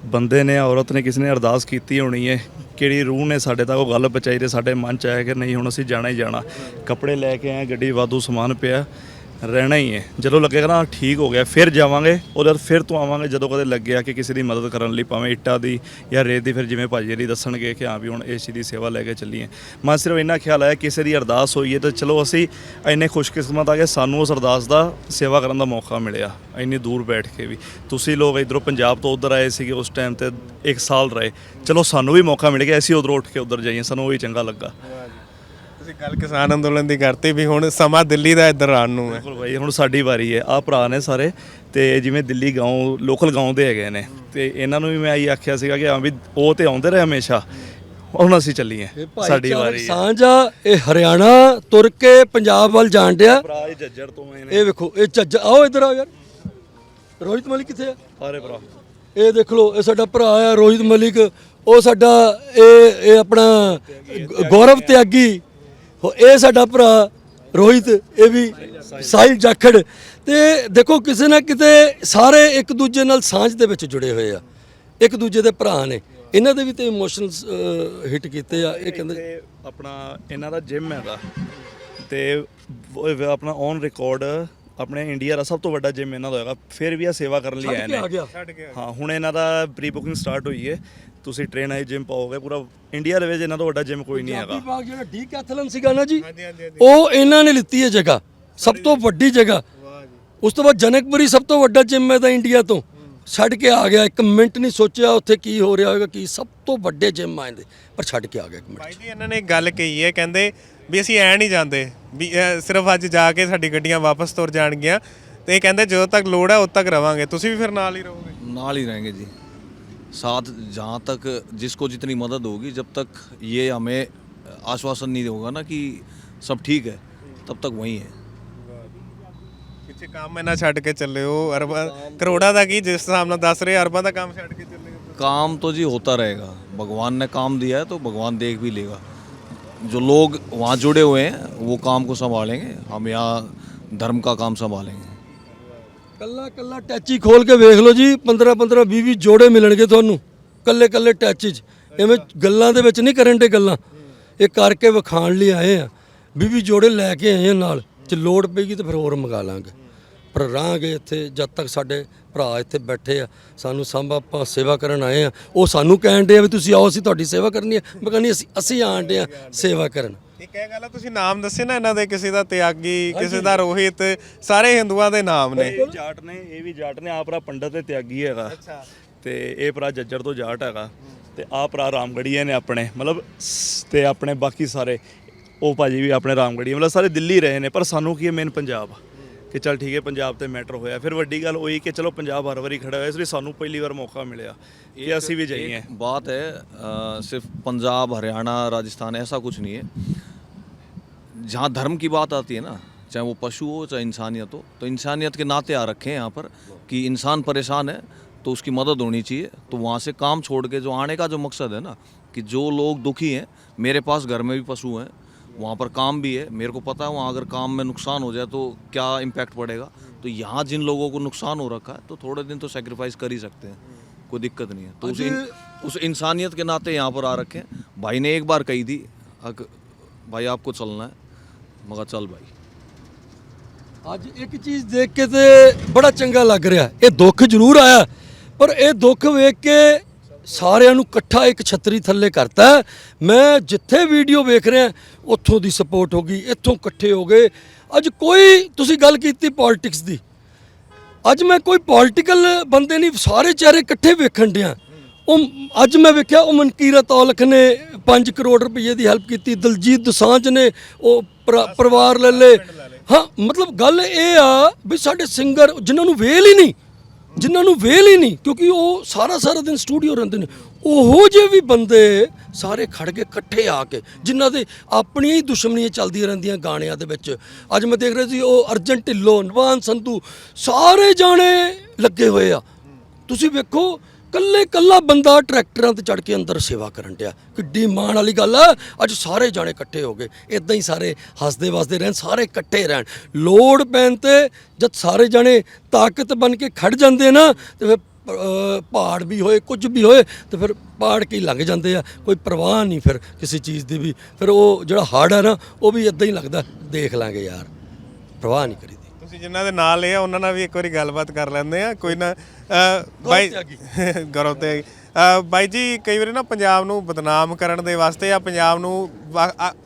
ਬੰਦੇ ਨੇ ਔਰਤ ਨੇ ਕਿਸੇ ਨੇ ਅਰਦਾਸ ਕੀਤੀ ਹੋਣੀ ਹੈ ਕਿਹੜੀ ਰੂਹ ਨੇ ਸਾਡੇ ਤੱਕ ਉਹ ਗੱਲ ਪਹੁੰਚਾਈ ਤੇ ਸਾਡੇ ਮਨ 'ਚ ਆਇਆ ਕਿ ਨਹੀਂ ਹੁਣ ਅਸੀਂ ਜਾਣਾ ਹੀ ਜਾਣਾ। ਕੱਪੜੇ ਲੈ ਕੇ ਆਏ ਗੱਡੀ ਵਾਧੂ ਸਮਾਨ ਪਿਆ। ਰਹਿਣਾ ਹੀ ਹੈ। ਜਦੋਂ ਲੱਗੇਗਾ ਨਾ ਠੀਕ ਹੋ ਗਿਆ, ਫਿਰ ਜਾਵਾਂਗੇ ਉਹਦੇ ਬਾਅਦ ਫਿਰ ਤੋਂ ਆਵਾਂਗੇ, ਜਦੋਂ ਕਦੇ ਲੱਗਿਆ ਕਿ ਕਿਸੇ ਦੀ ਮਦਦ ਕਰਨ ਲਈ ਭਾਵੇਂ ਇੱਟਾਂ ਦੀ ਜਾਂ ਰੇਤ ਦੀ, ਫਿਰ ਜਿਵੇਂ ਭਾਜੀ ਜੀ ਦੱਸਣਗੇ ਕਿ ਹਾਂ ਵੀ ਹੁਣ ਇਸ ਚੀਜ਼ ਦੀ ਸੇਵਾ ਲੈ ਕੇ ਚੱਲੀਏ। ਮੈਂ ਸਿਰਫ ਇੰਨਾ ਖਿਆਲ ਆਇਆ, ਕਿਸੇ ਦੀ ਅਰਦਾਸ ਹੋਈ ਹੈ ਤਾਂ ਚਲੋ ਅਸੀਂ ਇੰਨੇ ਖੁਸ਼ਕਿਸਮਤ ਆ ਕਿ ਸਾਨੂੰ ਉਸ ਅਰਦਾਸ ਦਾ ਸੇਵਾ ਕਰਨ ਦਾ ਮੌਕਾ ਮਿਲਿਆ, ਇੰਨੀ ਦੂਰ ਬੈਠ ਕੇ ਵੀ। ਤੁਸੀਂ ਲੋਕ ਇਧਰੋਂ ਪੰਜਾਬ ਤੋਂ ਉਧਰ ਆਏ ਸੀਗੇ ਉਸ ਟਾਈਮ ਤੇ ਇੱਕ ਸਾਲ ਰਹੇ, ਚਲੋ ਸਾਨੂੰ ਵੀ ਮੌਕਾ ਮਿਲ ਗਿਆ, ਅਸੀਂ ਉਧਰੋਂ ਉੱਠ ਕੇ ਉਧਰ ਜਾਈਏ, ਸਾਨੂੰ ਉਹ ਵੀ ਚੰਗਾ ਲੱਗਾ। ਤੁਸੀਂ ਗੱਲ ਕਿਸਾਨ ਅੰਦੋਲਨ ਦੀ ਕਰਤੀ ਵੀ ਹੁਣ ਸਮਾਂ ਦਿੱਲੀ ਦਾ ਇੱਧਰ ਆਉਣ ਨੂੰ ਹੈ। ਬਿਲਕੁਲ ਭਾਈ ਹੁਣ ਸਾਡੀ ਵਾਰੀ ਹੈ। ਆਹ ਭਰਾ ਨੇ ਸਾਰੇ ਤੇ ਜਿਵੇਂ ਦਿੱਲੀ ਗਾਉਂ ਲੋਕਲ ਗਾਉਂ ਦੇ ਹੈਗੇ ਨੇ। ਤੇ ਇਹਨਾਂ ਨੂੰ ਵੀ ਮੈਂ ਆਹੀ ਆਖਿਆ ਸੀਗਾ ਕਿ ਹਾਂ ਵੀ ਉਹ ਤੇ ਆਉਂਦੇ ਰਹੇ ਹਮੇਸ਼ਾ। ਹੁਣ ਅਸੀਂ ਚੱਲੀਏ। ਸਾਡੀ ਵਾਰੀ ਹੈ। ਸਾਂਝ ਆ ਇਹ ਹਰਿਆਣਾ ਤੁਰ ਕੇ ਪੰਜਾਬ ਵੱਲ ਜਾਣ ਡਿਆ। ਭਰਾ ਇਹ ਜੱਜਰ ਤੋਂ ਆਏ ਨੇ। ਇਹ ਵੇਖੋ ਇਹ ਚੱਜ ਆਓ ਇੱਧਰ ਆਓ ਯਾਰ। ਰੋਹਿਤ ਮਲਿਕ ਕਿੱਥੇ ਆ? ਸਾਰੇ ਭਰਾ। ਇਹ ਦੇਖ ਲਓ ਇਹ ਸਾਡਾ ਭਰਾ ਆ ਰੋਹਿਤ ਮਲਿਕ। ਉਹ ਸਾਡਾ ਇਹ ਇਹ ਆਪਣਾ ਗੌਰਵ ਤਿਆਗੀ। ਹੋ- ਇਹ ਸਾਡਾ ਭਰਾ ਰੋਹਿਤ ਇਹ ਵੀ ਸਾਹਿਲ ਜਾਖੜ। ਤੇ ਦੇਖੋ ਕਿਸੇ ਨਾ ਕਿਤੇ ਸਾਰੇ ਇੱਕ ਦੂਜੇ ਨਾਲ ਸਾਂਝ ਦੇ ਵਿੱਚ ਜੁੜੇ ਹੋਏ ਆ। ਇੱਕ ਦੂਜੇ ਦੇ ਭਰਾ ਨੇ। ਇਹਨਾਂ ਦੇ ਵੀ ਤੇ ਇਮੋਸ਼ਨਲਸ ਹਿੱਟ ਕੀਤੇ ਆ। ਇਹ ਕਹਿੰਦੇ ਆਪਣਾ ਇਹਨਾਂ ਦਾ ਜਿਮ ਹੈਗਾ। ਤੇ ਆਪਣਾ ਔਨ ਰਿਕਾਰਡ ਆਪਣੇ ਇੰਡੀਆ ਦਾ ਸਭ ਤੋਂ ਵੱਡਾ ਜਿਮ ਇਹਨਾਂ ਦਾ ਹੋਏਗਾ ਫਿਰ ਵੀ ਆ ਸੇਵਾ ਕਰਨ ਲਈ ਆਏ ਨੇ। ਹਾਂ ਹੁਣ ਇਹਨਾਂ ਦਾ ਪ੍ਰੀ ਬੁਕਿੰਗ ਸਟਾਰਟ ਹੋਈ ਹੈ ਤੁਸੀਂ ਟ੍ਰੇਨ ਆਈ ਜਿਮ ਪਾਓਗੇ ਪੂਰਾ ਇੰਡੀਆ ਦੇ ਵਿੱਚ ਇਹਨਾਂ ਤੋਂ ਵੱਡਾ ਜਿਮ ਕੋਈ ਨਹੀਂ ਹੈਗਾ। ਬਾਗ ਜਿਹੜਾ ਡੀਕੈਥਲਨ ਸੀਗਾ ਨਾ ਜੀ ਉਹ ਇਹਨਾਂ ਨੇ ਲਿੱਤੀ ਹੈ ਜਗ੍ਹਾ ਸਭ ਤੋਂ ਵੱਡੀ ਜਗ੍ਹਾ। ਉਸ ਤੋਂ ਬਾਅਦ ਜਨਕਪੁਰੀ ਸਭ ਤੋਂ ਵੱਡਾ ਜਿਮ ਹੈ ਤਾਂ ਇੰਡੀਆ ਤੋਂ। ਛੱਡ ਕੇ ਆ ਗਿਆ ਇੱਕ ਮਿੰਟ ਨਹੀਂ ਸੋਚਿਆ ਉੱਥੇ ਕੀ ਹੋ ਰਿਹਾ ਹੋਵੇਗਾ ਕੀ ਸਭ ਤੋਂ ਵੱਡੇ ਜਿਮ ਆ ਦੇ ਪਰ ਛੱਡ ਕੇ ਆ ਗਿਆ ਇੱਕ ਮਿੰਟ। ਭਾਈ ਜੀ ਇਹਨਾਂ ਨੇ ਗੱਲ ਕਹੀ ਹੈ ਕਹਿੰਦੇ ਵੀ ਅਸੀਂ ਐ ਨਹੀਂ ਜਾਂਦੇ ਵੀ ਸਿਰਫ ਅੱਜ ਜਾ ਕੇ ਸਾਡੀ ਗੱਡੀਆਂ ਵਾਪਸ ਤੁਰ ਜਾਣਗੀਆਂ ਤੇ ਇਹ ਕਹਿੰਦੇ ਜਦੋਂ ਤੱਕ ਲੋੜ ਹੈ ਉਦੋਂ ਤੱਕ ਰਵਾਂਗੇ ਤੁਸੀਂ ਵੀ ਫਿਰ ਨਾਲ ਹੀ ਰਹੋਗੇ? ਨਾਲ ਹੀ ਰਹਿਣਗੇ ਜੀ। साथ जहाँ तक जिसको जितनी मदद होगी जब तक ये हमें आश्वासन नहीं होगा ना कि सब ठीक है तब तक वहीं है ਪਿੱਛੇ ਕੰਮ ਇਹਨਾਂ ਛੱਡ ਕੇ ਚੱਲੇ ਹੋ ਅਰਬਾਂ ਕਰੋੜਾਂ ਦਾ ਕੀ ਜਿਸ ਹਿਸਾਬ ਨਾਲ ਦੱਸ ਰਹੇ ਅਰਬਾਂ ਦਾ ਕੰਮ ਛੱਡ ਕੇ ਚੱਲੇ ਹੋ काम तो जी होता रहेगा भगवान ने काम दिया है तो भगवान देख भी लेगा जो लोग वहाँ जुड़े हुए हैं वो काम को संभालेंगे हम यहाँ धर्म का काम संभालेंगे ਕੱਲਾ ਕੱਲਾ ਟੈਚੀ ਖੋਲ ਕੇ ਵੇਖ ਲਓ ਜੀ 15 15 20 20 ਜੋੜੇ ਮਿਲਣਗੇ ਤੁਹਾਨੂੰ, ਕੱਲੇ ਕੱਲੇ ਟੈਚੀ 'ਚ। ਐਵੇਂ ਗੱਲਾਂ ਦੇ ਵਿੱਚ ਨਹੀਂ ਕਰਨ ਦੇ ਗੱਲਾਂ। ਇਹ ਕਰਕੇ ਵਿਖਾਣ ਲਈ ਆਏ ਆ। 20 20 ਜੋੜੇ ਲੈ ਕੇ ਆਏ ਆ ਨਾਲ। ਜੇ ਲੋੜ ਪਏਗੀ ਤਾਂ ਫਿਰ ਹੋਰ ਮੰਗਾ ਲਾਂਗੇ। ਪਰ ਰਹਾਂਗੇ ਇੱਥੇ, ਜਦ ਤੱਕ ਸਾਡੇ ਭਰਾ ਇੱਥੇ ਬੈਠੇ ਆ, ਸਾਨੂੰ ਸੰਭ ਆਪਾਂ ਸੇਵਾ ਕਰਨ ਆਏ ਆ। ਉਹ ਸਾਨੂੰ ਕਹਿਣ ਦੇ ਆ ਵੀ ਤੁਸੀਂ ਆਓ, ਅਸੀਂ ਤੁਹਾਡੀ ਸੇਵਾ ਕਰਨੀ ਹੈ ਮੈਂ ਕਹਿੰਦੀ ਅਸੀਂ ਅਸੀਂ ਆਣ ਦੇ ਆ ਸੇਵਾ ਕਰਨ। ਇੱਕ ਇਹ ਗੱਲ ਆ ਤੁਸੀਂ ਨਾਮ ਦੱਸੇ ਨਾ ਇਹਨਾਂ ਦੇ ਕਿਸੇ ਦਾ ਤਿਆਗੀ ਕਿਸੇ ਦਾ ਰੋਹਿਤ ਸਾਰੇ ਹਿੰਦੂਆਂ ਦੇ ਨਾਮ ਨੇ। ਜਾਟ ਨੇ ਇਹ ਵੀ ਜਾਟ ਨੇ ਆਪਰਾ ਪੰਡਤ ਤੇ ਤਿਆਗੀ ਹੈਗਾ। ਅੱਛਾ। ਤੇ ਇਹ ਭਰਾ ਜੱਜਰ ਤੋਂ ਜਾਟ ਹੈਗਾ। ਤੇ ਆਹ ਭਰਾ ਰਾਮਗੜੀਏ ਨੇ ਆਪਣੇ ਮਤਲਬ ਤੇ ਆਪਣੇ ਬਾਕੀ ਸਾਰੇ ਉਹ ਭਾਜੀ ਵੀ ਆਪਣੇ ਰਾਮਗੜੀਏ ਮਤਲਬ ਸਾਰੇ ਦਿੱਲੀ ਰਹੇ ਨੇ ਪਰ ਸਾਨੂੰ ਕੀ ਹੈ ਮੇਨ ਪੰਜਾਬ ਕਿ ਚੱਲ ਠੀਕ ਹੈ ਪੰਜਾਬ ਤੇ ਮੈਟਰ ਹੋਇਆ। ਫਿਰ ਵੱਡੀ ਗੱਲ ਹੋਈ ਕਿ ਚਲੋ ਪੰਜਾਬ ਹਰ ਵਾਰੀ ਖੜਾ ਹੋਇਆ ਇਸ ਲਈ ਸਾਨੂੰ ਪਹਿਲੀ ਵਾਰ ਮੌਕਾ ਮਿਲਿਆ ਕਿ ਅਸੀਂ ਵੀ ਜਾਈਏ। ਬਾਤ ਹੈ ਸਿਰਫ ਪੰਜਾਬ ਹਰਿਆਣਾ ਰਾਜਸਥਾਨ ਐਸਾ ਕੁਝ ਨਹੀਂ ਹੈ। जहाँ धर्म की बात आती है ना चाहे वो पशु हो चाहे इंसानियत हो तो इंसानियत के नाते आ रखे हैं यहाँ पर कि इंसान परेशान है तो उसकी मदद होनी चाहिए तो वहाँ से काम छोड़ के जो आने का जो मकसद है ना कि जो लोग दुखी हैं मेरे पास घर में भी पशु हैं वहाँ पर काम भी है मेरे को पता है वहाँ अगर काम में नुकसान हो जाए तो क्या इम्पैक्ट पड़ेगा? तो यहाँ जिन लोगों को नुकसान हो रखा है तो थोड़े दिन तो सेक्रीफाइस कर ही सकते हैं कोई दिक्कत नहीं है। तो उस इन, उस इंसानियत के नाते यहाँ पर आ रखे हैं। भाई ने एक बार कही थी भाई आपको चलना है ਮਗਾ ਚੱਲ ਬਾਈ। ਅੱਜ ਇੱਕ ਚੀਜ਼ ਦੇਖ ਕੇ ਤੇ ਬੜਾ ਚੰਗਾ ਲੱਗ ਰਿਹਾ। ਇਹ ਦੁੱਖ ਜ਼ਰੂਰ ਆਇਆ, ਪਰ ਇਹ ਦੁੱਖ ਵੇਖ ਕੇ ਸਾਰਿਆਂ ਨੂੰ ਇਕੱਠਾ ਇੱਕ ਛਤਰੀ ਥੱਲੇ ਕਰਤਾ। ਮੈਂ ਜਿੱਥੇ ਵੀਡੀਓ ਵੇਖ ਰਿਹਾ, ਉੱਥੋਂ ਦੀ ਸਪੋਰਟ ਹੋ ਗਈ, ਇੱਥੋਂ ਇਕੱਠੇ ਹੋ ਗਏ। ਅੱਜ ਕੋਈ, ਤੁਸੀਂ ਗੱਲ ਕੀਤੀ ਪੋਲਿਟਿਕਸ ਦੀ। ਅੱਜ ਮੈਂ ਕੋਈ ਪੋਲਿਟੀਕਲ ਬੰਦੇ ਨਹੀਂ, ਸਾਰੇ ਚਿਹਰੇ ਇਕੱਠੇ ਵੇਖਣ ਡਿਆ। ਉਹ ਅੱਜ ਮੈਂ ਵੇਖਿਆ, ਉਹ ਮਨਕੀਰਤ ਔਲਖ ਨੇ 5 ਕਰੋੜ ਰੁਪਏ ਦੀ ਹੈਲਪ ਕੀਤੀ। ਦਲਜੀਤ ਦਸਾਂਝ ਨੇ ਉਹ ਪਰਿਵਾਰ ਲੈ ਲੇ ਹਾਂ, ਮਤਲਬ ਗੱਲ ਇਹ ਆ ਵੀ ਸਾਡੇ ਸਿੰਗਰ ਜਿਨ੍ਹਾਂ ਨੂੰ ਵੇਲ ਹੀ ਨਹੀਂ, ਜਿਨ੍ਹਾਂ ਨੂੰ ਵੇਲ ਹੀ ਨਹੀਂ, ਕਿਉਂਕਿ ਉਹ ਸਾਰਾ ਸਾਰਾ ਦਿਨ ਸਟੂਡੀਓ ਰਹਿੰਦੇ ਨੇ, ਉਹੋ ਜਿਹੇ ਵੀ ਬੰਦੇ ਸਾਰੇ ਖੜ ਕੇ ਇਕੱਠੇ ਆ ਕੇ, ਜਿਨ੍ਹਾਂ ਦੇ ਆਪਣੀਆਂ ਹੀ ਦੁਸ਼ਮਣੀਆਂ ਚੱਲਦੀਆਂ ਰਹਿੰਦੀਆਂ ਗਾਣਿਆਂ ਦੇ ਵਿੱਚ। ਅੱਜ ਮੈਂ ਦੇਖ ਰਿਹਾ ਸੀ, ਉਹ ਅਰਜਨ ਢਿੱਲੋਂ, ਨਵਾਨ ਸੰਧੂ, ਸਾਰੇ ਜਾਣੇ ਲੱਗੇ ਹੋਏ ਆ। ਤੁਸੀਂ ਵੇਖੋ ਕੱਲੇ ਕੱਲਾ ਬੰਦਾ ਟਰੈਕਟਰਾਂ ਤੇ ਚੜ ਕੇ ਅੰਦਰ ਸੇਵਾ ਕਰਨ ਡਿਆ। ਕਿੱਡੀ ਮਾਣ ਵਾਲੀ ਗੱਲ ਆ। ਅੱਜ ਸਾਰੇ ਜਾਣੇ ਇਕੱਠੇ ਹੋ ਗਏ। ਇਦਾਂ ਹੀ ਸਾਰੇ ਹੱਸਦੇ ਵਸਦੇ ਰਹਿਣ, ਸਾਰੇ ਇਕੱਠੇ ਰਹਿਣ। ਲੋੜ ਪੈਣ ਤੇ ਜਦ ਸਾਰੇ ਜਾਣੇ ਤਾਕਤ ਬਣ ਕੇ ਖੜ ਜਾਂਦੇ ਨਾ, ਤੇ ਫਿਰ ਪਹਾੜ ਵੀ ਹੋਏ, ਕੁਝ ਵੀ ਹੋਏ, ਤੇ ਫਿਰ ਪਹਾੜ ਕੀ ਲੰਘ ਜਾਂਦੇ ਆ। ਕੋਈ ਪਰਵਾਹ ਨਹੀਂ ਫਿਰ ਕਿਸੇ ਚੀਜ਼ ਦੀ ਵੀ। ਫਿਰ ਉਹ ਜਿਹੜਾ ਹਾੜ ਹੈ ਨਾ, ਉਹ ਵੀ ਇਦਾਂ ਹੀ ਲੱਗਦਾ। ਦੇਖ ਲਾਂਗੇ ਯਾਰ। ਪਰਵਾਹ ਨਹੀਂ ਕਰੀ ਤੁਸੀਂ ਜਿਨ੍ਹਾਂ ਦੇ ਨਾਲ ਇਹ ਆ ਉਹਨਾਂ ਨਾਲ ਵੀ ਇੱਕ ਵਾਰੀ ਗੱਲਬਾਤ ਕਰ ਲੈਂਦੇ ਆ। ਕੋਈ ਨਾ ਬਾਈ <laughs> ਗੌਰਵ ਤੇ ਬਾਈ ਜੀ ਕਈ ਵਾਰੀ ਨਾ ਪੰਜਾਬ ਨੂੰ ਬਦਨਾਮ ਕਰਨ ਦੇ ਵਾਸਤੇ ਜਾਂ ਪੰਜਾਬ ਨੂੰ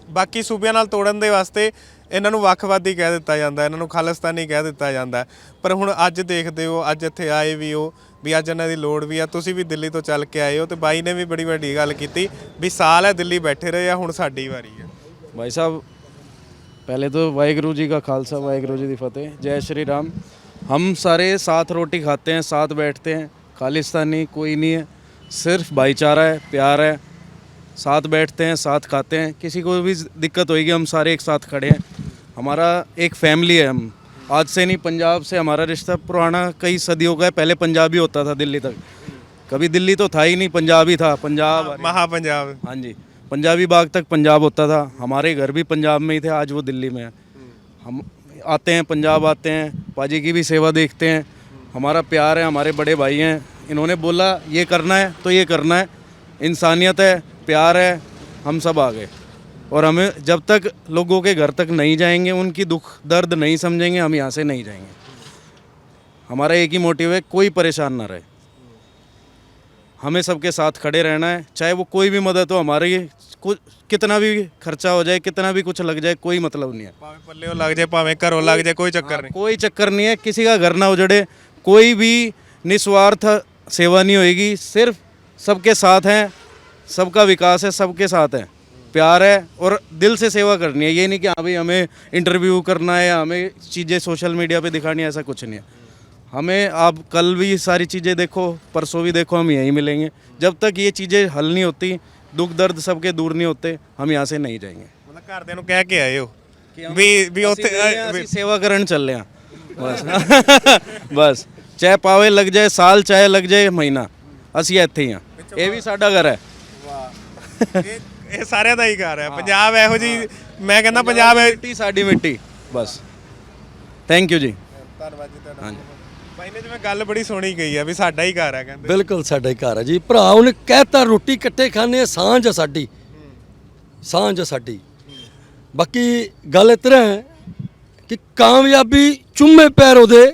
ਬਾਕੀ ਸੂਬਿਆਂ ਨਾਲ ਤੋੜਨ ਦੇ ਵਾਸਤੇ ਇਹਨਾਂ ਨੂੰ ਵੱਖਵਾਦੀ ਕਹਿ ਦਿੱਤਾ ਜਾਂਦਾ ਇਹਨਾਂ ਨੂੰ ਖਾਲਿਸਤਾਨੀ ਕਹਿ ਦਿੱਤਾ ਜਾਂਦਾ ਪਰ ਹੁਣ ਅੱਜ ਦੇਖਦੇ ਹੋ ਅੱਜ ਇੱਥੇ ਆਏ ਵੀ ਹੋ ਵੀ ਅੱਜ ਇਹਨਾਂ ਦੀ ਲੋੜ ਵੀ ਆ। ਤੁਸੀਂ ਵੀ ਦਿੱਲੀ ਤੋਂ ਚੱਲ ਕੇ ਆਏ ਹੋ ਤੇ ਬਾਈ ਨੇ ਵੀ ਬੜੀ ਵੱਡੀ ਗੱਲ ਕੀਤੀ ਵੀ ਸਾਲ ਹੈ ਦਿੱਲੀ ਬੈਠੇ ਰਹੇ ਆ ਹੁਣ ਸਾਡੀ ਵਾਰੀ ਹੈ ਬਾਈ ਸਾਹਿਬ पहले तो वाहेगुरु जी का खालसा वाहेगुरु जी की फतेह जय श्री राम हम सारे साथ रोटी खाते हैं साथ बैठते हैं खालिस्तानी कोई नहीं है सिर्फ भाईचारा है प्यार है साथ बैठते हैं साथ खाते हैं किसी को भी दिक्कत होगी हम सारे एक साथ खड़े हैं हमारा एक फैमिली है हम आज से नहीं पंजाब से हमारा रिश्ता पुराना कई सदियों का है पहले पंजाब ही होता था दिल्ली तक कभी दिल्ली तो था ही नहीं पंजाब ही था पंजाब महा पंजाब हाँ जी पंजाबी बाग तक पंजाब होता था। हमारे घर भी पंजाब में ही थे, आज वो दिल्ली में है। हम आते हैं, पंजाब आते हैं, पाजी की भी सेवा देखते हैं। हमारा प्यार है, हमारे बड़े भाई हैं। इन्होंने बोला, ये करना है तो ये करना है। इंसानियत है, प्यार है, हम सब आ गए। और हमें जब तक लोगों के घर तक नहीं जाएँगे, उनकी दुख, दर्द नहीं समझेंगे, हम यहाँ से नहीं जाएँगे। हमारा एक ही मोटिव है, कोई परेशान ना रहे। हमें सबके साथ खड़े रहना है। चाहे वो कोई भी मदद हो हमारी कुछ कितना भी खर्चा हो जाए कितना भी कुछ लग जाए कोई मतलब नहीं है। भावे पल्ले लग जाए भावे करो लग जाए कोई चक्कर हाँ, नहीं। कोई चक्कर नहीं है किसी का घर ना उजड़े कोई भी निस्वार्थ सेवा नहीं होगी सिर्फ़ सबके साथ हैं सबका विकास है सबके साथ है। प्यार है और दिल से सेवा करनी है ये नहीं कि हाँ भाई हमें इंटरव्यू करना है हमें चीज़ें सोशल मीडिया पे दिखानी है ऐसा कुछ नहीं है। हमें आप कल भी सारी चीज़ें देखो परसों भी देखो हम यहीं मिलेंगे जब तक ये चीज़ें हल नहीं होती दुख दर्द सबके दूर नहीं होते हम यहाँ से नहीं जाएंगे ਮਤਲਬ ਘਰਦਿਆਂ ਨੂੰ ਕਹਿ ਕੇ ਆਏ ਹੋ ਵੀ ਵੀ ਉੱਥੇ ਅਸੀਂ ਗਏ ਹਾਂ, ਅਸੀਂ ਸੇਵਾ ਕਰਨ ਚੱਲੇ ਆ ਬਸ ਬਸ ਚਾਹੇ ਪਾਵੇ ਲੱਗ ਜਾਏ ਸਾਲ ਚਾਹੇ ਲੱਗ ਜਾਏ ਮਹੀਨਾ ਅਸੀਂ ਇੱਥੇ ਹੀ ਆ ਇਹ ਵੀ ਸਾਡਾ ਘਰ ਹੈ ਇਹ ਇਹ ਸਾਰਿਆਂ ਦਾ ਹੀ ਘਰ ਹੈ ਪੰਜਾਬ ਇਹੋ ਜੀ ਮੈਂ ਕਹਿੰਦਾ ਪੰਜਾਬ ਹੈ ਮਿੱਟੀ ਸਾਡੀ ਮਿੱਟੀ ਬਸ ਥੈਂਕ ਯੂ ਜੀ ਧੰਨਵਾਦ ਜੀ ਤੁਹਾਡਾ ਹਾਂਜੀ ਬਾਈ ਨੇ ਜਿਵੇਂ ਗੱਲ ਬੜੀ ਸੋਹਣੀ ਕਹੀ ਆ ਵੀ ਸਾਡਾ ਹੀ ਘਰ ਹੈ ਕਹਿੰਦੇ। ਬਿਲਕੁਲ ਸਾਡਾ ਹੀ ਘਰ ਹੈ ਜੀ। ਭਰਾ ਉਹਨੇ ਕਹਿਤਾ ਰੋਟੀ ਇਕੱਠੇ ਖਾਣੇ ਆ ਸਾਂਝ ਆ ਸਾਡੀ। ਸਾਂਝ ਆ ਸਾਡੀ। ਬਾਕੀ ਗੱਲ ਇਸ ਤਰ੍ਹਾਂ ਹੈ ਕਿ ਕਾਮਯਾਬੀ ਚੁੰਮੇ ਪੈਰ ਉਹਦੇ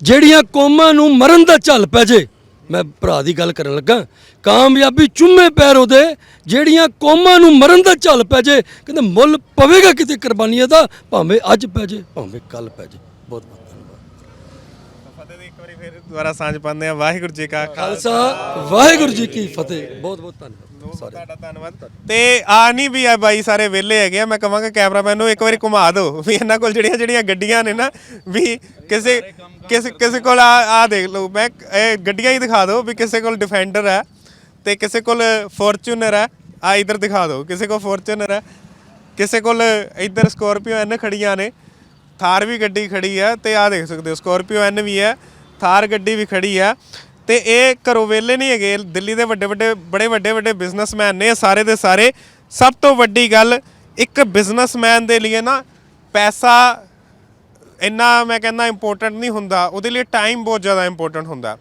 ਜਿਹੜੀਆਂ ਕੌਮਾਂ ਨੂੰ ਮਰਨ ਦਾ ਝੱਲ ਪੈ ਜੇ। ਮੈਂ ਭਰਾ ਦੀ ਗੱਲ ਕਰਨ ਲੱਗਾ। ਕਾਮਯਾਬੀ ਚੁੰਮੇ ਪੈਰ ਉਹਦੇ ਜਿਹੜੀਆਂ ਕੌਮਾਂ ਨੂੰ ਮਰਨ ਦਾ ਝੱਲ ਪੈ ਜੇ। ਕਹਿੰਦੇ ਮੁੱਲ ਪਵੇਗਾ ਕਿਤੇ ਕੁਰਬਾਨੀਆਂ ਦਾ ਭਾਵੇਂ ਅੱਜ ਪੈ ਜੇ ਭਾਵੇਂ ਕੱਲ ਪੈ ਜੇ। ਬਹੁਤ ਬਹੁਤ ਧੰਨਵਾਦ ਫਤਿਹ ਦੀ ਇੱਕ ਵਾਰੀ ਫਿਰ ਦੁਬਾਰਾ ਸਾਂਝ ਪਾਉਂਦੇ ਆ ਵਾਹਿਗੁਰੂ ਜੀ ਕਾ ਖਾਲਸਾ। ਵਾਹਿਗੁਰੂ ਜੀ ਕੀ ਫਤਿਹ। ਬਹੁਤ ਬਹੁਤ ਧੰਨਵਾਦ। ਸਾਰੇ। ਤੁਹਾਡਾ ਧੰਨਵਾਦ। ਤੇ ਆ ਨਹੀਂ ਵੀ ਆ ਬਾਈ ਸਾਰੇ ਵਿਹਲੇ ਹੈਗੇ ਆ ਮੈਂ ਕਹਾਂਗਾ ਕੈਮਰਾਮੈਨ ਨੂੰ ਇੱਕ ਵਾਰੀ ਘੁਮਾ ਦਿਓ ਵੀ ਇਹਨਾਂ ਕੋਲ ਜਿਹੜੀਆਂ ਜਿਹੜੀਆਂ ਗੱਡੀਆਂ ਨੇ ਨਾ ਵੀ ਕਿਸੇ ਕਿਸੇ ਕਿਸੇ ਕੋਲ ਆ ਆ ਦੇਖ ਲਓ। ਮੈਂ ਇਹ ਗੱਡੀਆਂ ਹੀ ਦਿਖਾ ਦਿਓ ਵੀ ਕਿਸੇ ਕੋਲ ਡਿਫੈਂਡਰ ਹੈ ਤੇ ਕਿਸੇ ਕੋਲ ਫੋਰਚੂਨਰ ਹੈ। ਆ ਇਧਰ ਦਿਖਾ ਦਿਓ ਕਿਸੇ ਕੋਲ ਫੋਰਚੂਨਰ ਹੈ ਕਿਸੇ ਕੋਲ ਇੱਧਰ ਸਕੋਰਪੀਓ ਐਨ ਖੜੀਆਂ ਨੇ। ਥਾਰ ਵੀ ਗੱਡੀ ਖੜੀ ਹੈ ਤੇ ਆ ਦੇਖ ਸਕਦੇ ਹੋ ਸਕੋਰਪੀਓ ਐਨ ਵੀ ਹੈ। ਥਾਰ ਗੱਡੀ ਵੀ ਖੜੀ ਹੈ ਤੇ ਇਹ ਘਰੋਂ ਵੇਲੇ ਨਹੀਂ ਹੈਗੇ। ਦਿੱਲੀ ਦੇ ਵੱਡੇ ਵੱਡੇ, ਬੜੇ ਵੱਡੇ ਵੱਡੇ ਬਿਜ਼ਨਸਮੈਨ ਨੇ ਸਾਰੇ ਦੇ ਸਾਰੇ। ਸਭ ਤੋਂ ਵੱਡੀ ਗੱਲ, ਇੱਕ ਬਿਜ਼ਨਸਮੈਨ ਦੇ ਲਈ ਨਾ ਪੈਸਾ ਇੰਨਾ ਮੈਂ ਕਹਿੰਦਾ ਇੰਪੋਰਟੈਂਟ ਨਹੀਂ ਹੁੰਦਾ। ਉਹਦੇ ਲਈ ਟਾਈਮ ਬਹੁਤ ਜ਼ਿਆਦਾ ਇੰਪੋਰਟੈਂਟ ਹੁੰਦਾ।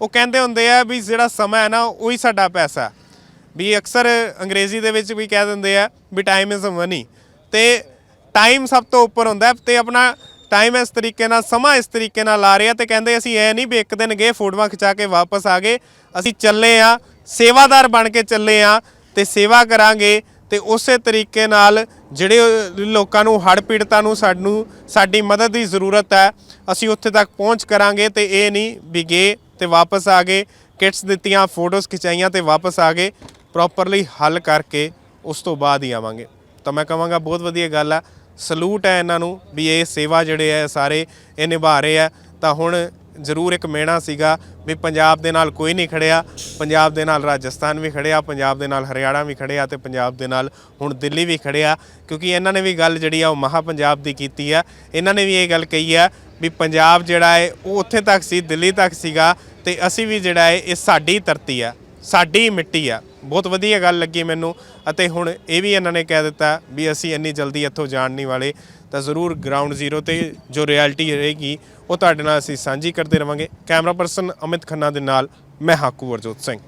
ਉਹ ਕਹਿੰਦੇ ਹੁੰਦੇ ਆ ਵੀ ਜਿਹੜਾ ਸਮਾਂ ਹੈ ਨਾ, ਉਹੀ ਸਾਡਾ ਪੈਸਾ ਵੀ ਅਕਸਰ ਅੰਗਰੇਜ਼ੀ ਦੇ ਵਿੱਚ ਵੀ ਕਹਿ ਦਿੰਦੇ ਆ ਵੀ ਟਾਈਮ ਇਜ਼ ਮਨੀ ਤੇ ਟਾਈਮ ਸਭ ਤੋਂ ਉੱਪਰ ਹੁੰਦਾ ਹੈ ਤੇ ਆਪਣਾ ਟਾਈਮ ਇਸ ਤਰੀਕੇ ਨਾਲ, ਸਮਾਂ ਇਸ ਤਰੀਕੇ ਨਾਲ ਲਾ ਰਿਹਾ ਤੇ ਕਹਿੰਦੇ ਅਸੀਂ ਐ ਨਹੀਂ ਵੀ ਇੱਕ ਦਿਨ ਗਏ, ਫੋਟੋਆਂ ਖਿਚਾ ਕੇ ਵਾਪਸ ਆ ਗਏ। ਅਸੀਂ ਚੱਲੇ ਆ, ਸੇਵਾਦਾਰ ਬਣ ਕੇ ਚੱਲੇ ਆ ਤੇ ਸੇਵਾ ਕਰਾਂਗੇ ਤੇ ਉਸੇ ਤਰੀਕੇ ਨਾਲ ਜਿਹੜੇ ਲੋਕਾਂ ਨੂੰ ਹੜ੍ਹ ਪੀੜਤਾਂ ਨੂੰ ਸਾਨੂੰ, ਸਾਡੀ ਮਦਦ ਦੀ ਜ਼ਰੂਰਤ ਹੈ, ਅਸੀਂ ਉੱਥੇ ਤੱਕ ਪਹੁੰਚ ਕਰਾਂਗੇ ਤੇ ਇਹ ਨਹੀਂ ਵੀ ਗਏ ਤੇ ਵਾਪਸ ਆ ਗਏ। ਕਿਟਸ ਦਿੱਤੀਆਂ, ਫੋਟੋਜ਼ ਖਿਚਾਈਆਂ ਤੇ ਵਾਪਸ ਆ ਗਏ। ਪ੍ਰੋਪਰਲੀ ਹੱਲ ਕਰਕੇ ਉਸ ਤੋਂ ਬਾਅਦ ਹੀ ਆਵਾਂਗੇ। ਤਾਂ ਮੈਂ ਕਹਾਂਗਾ, ਬਹੁਤ ਵਧੀਆ ਗੱਲ ਆ। ਸਲੂਟ ਹੈ ਇਹਨਾਂ ਨੂੰ ਵੀ ਇਹ ਸੇਵਾ ਜਿਹੜੇ ਹੈ ਸਾਰੇ ਇਹ ਨਿਭਾ ਰਹੇ ਆ ਤਾਂ ਹੁਣ ਜ਼ਰੂਰ ਇੱਕ ਮੇਣਾ ਸੀਗਾ ਵੀ ਪੰਜਾਬ ਦੇ ਨਾਲ ਕੋਈ ਨਹੀਂ ਖੜਿਆ। ਪੰਜਾਬ ਦੇ ਨਾਲ ਰਾਜਸਥਾਨ ਵੀ ਖੜਿਆ, ਪੰਜਾਬ ਦੇ ਨਾਲ ਹਰਿਆਣਾ ਵੀ ਖੜਿਆ ਤੇ ਪੰਜਾਬ ਦੇ ਨਾਲ ਹੁਣ ਦਿੱਲੀ ਵੀ ਖੜਿਆ। ਕਿਉਂਕਿ ਇਹਨਾਂ ਨੇ ਵੀ ਗੱਲ ਜਿਹੜੀ ਆ ਉਹ ਮਹਾ ਪੰਜਾਬ ਦੀ ਕੀਤੀ ਆ। ਇਹਨਾਂ ਨੇ ਵੀ ਇਹ ਗੱਲ ਕਹੀ ਆ ਵੀ ਪੰਜਾਬ ਜਿਹੜਾ ਹੈ ਉਹ ਉੱਥੇ ਤੱਕ ਸੀ, ਦਿੱਲੀ ਤੱਕ ਸੀਗਾ ਤੇ ਅਸੀਂ ਵੀ ਜਿਹੜਾ ਹੈ ਇਹ ਸਾਡੀ ਧਰਤੀ ਆ, ਸਾਡੀ ਮਿੱਟੀ ਆ। ਬਹੁਤ ਵਧੀਆ ਗੱਲ ਲੱਗੀ ਮੈਨੂੰ ਅਤੇ ਹੁਣ ਇਹ ਵੀ ਇਹਨਾਂ ਨੇ ਕਹਿ ਦਿੱਤਾ ਵੀ ਅਸੀਂ ਇੰਨੀ ਜਲਦੀ ਇੱਥੋਂ ਜਾਣ ਨਹੀਂ ਵਾਲੇ, ਤਾਂ ਜ਼ਰੂਰ ਗਰਾਊਂਡ ਜ਼ੀਰੋ ਤੇ ਜੋ ਰਿਐਲਿਟੀ ਰਹੇਗੀ, ਉਹ ਤੁਹਾਡੇ ਨਾਲ ਅਸੀਂ ਸਾਂਝੀ ਕਰਦੇ ਰਵਾਂਗੇ। ਕੈਮਰਾ ਪਰਸਨ ਅਮਿਤ ਖੰਨਾ ਦੇ ਨਾਲ, ਮੈਂ ਹਾਕੂ ਵਰਜੋਤ ਸਿੰਘ।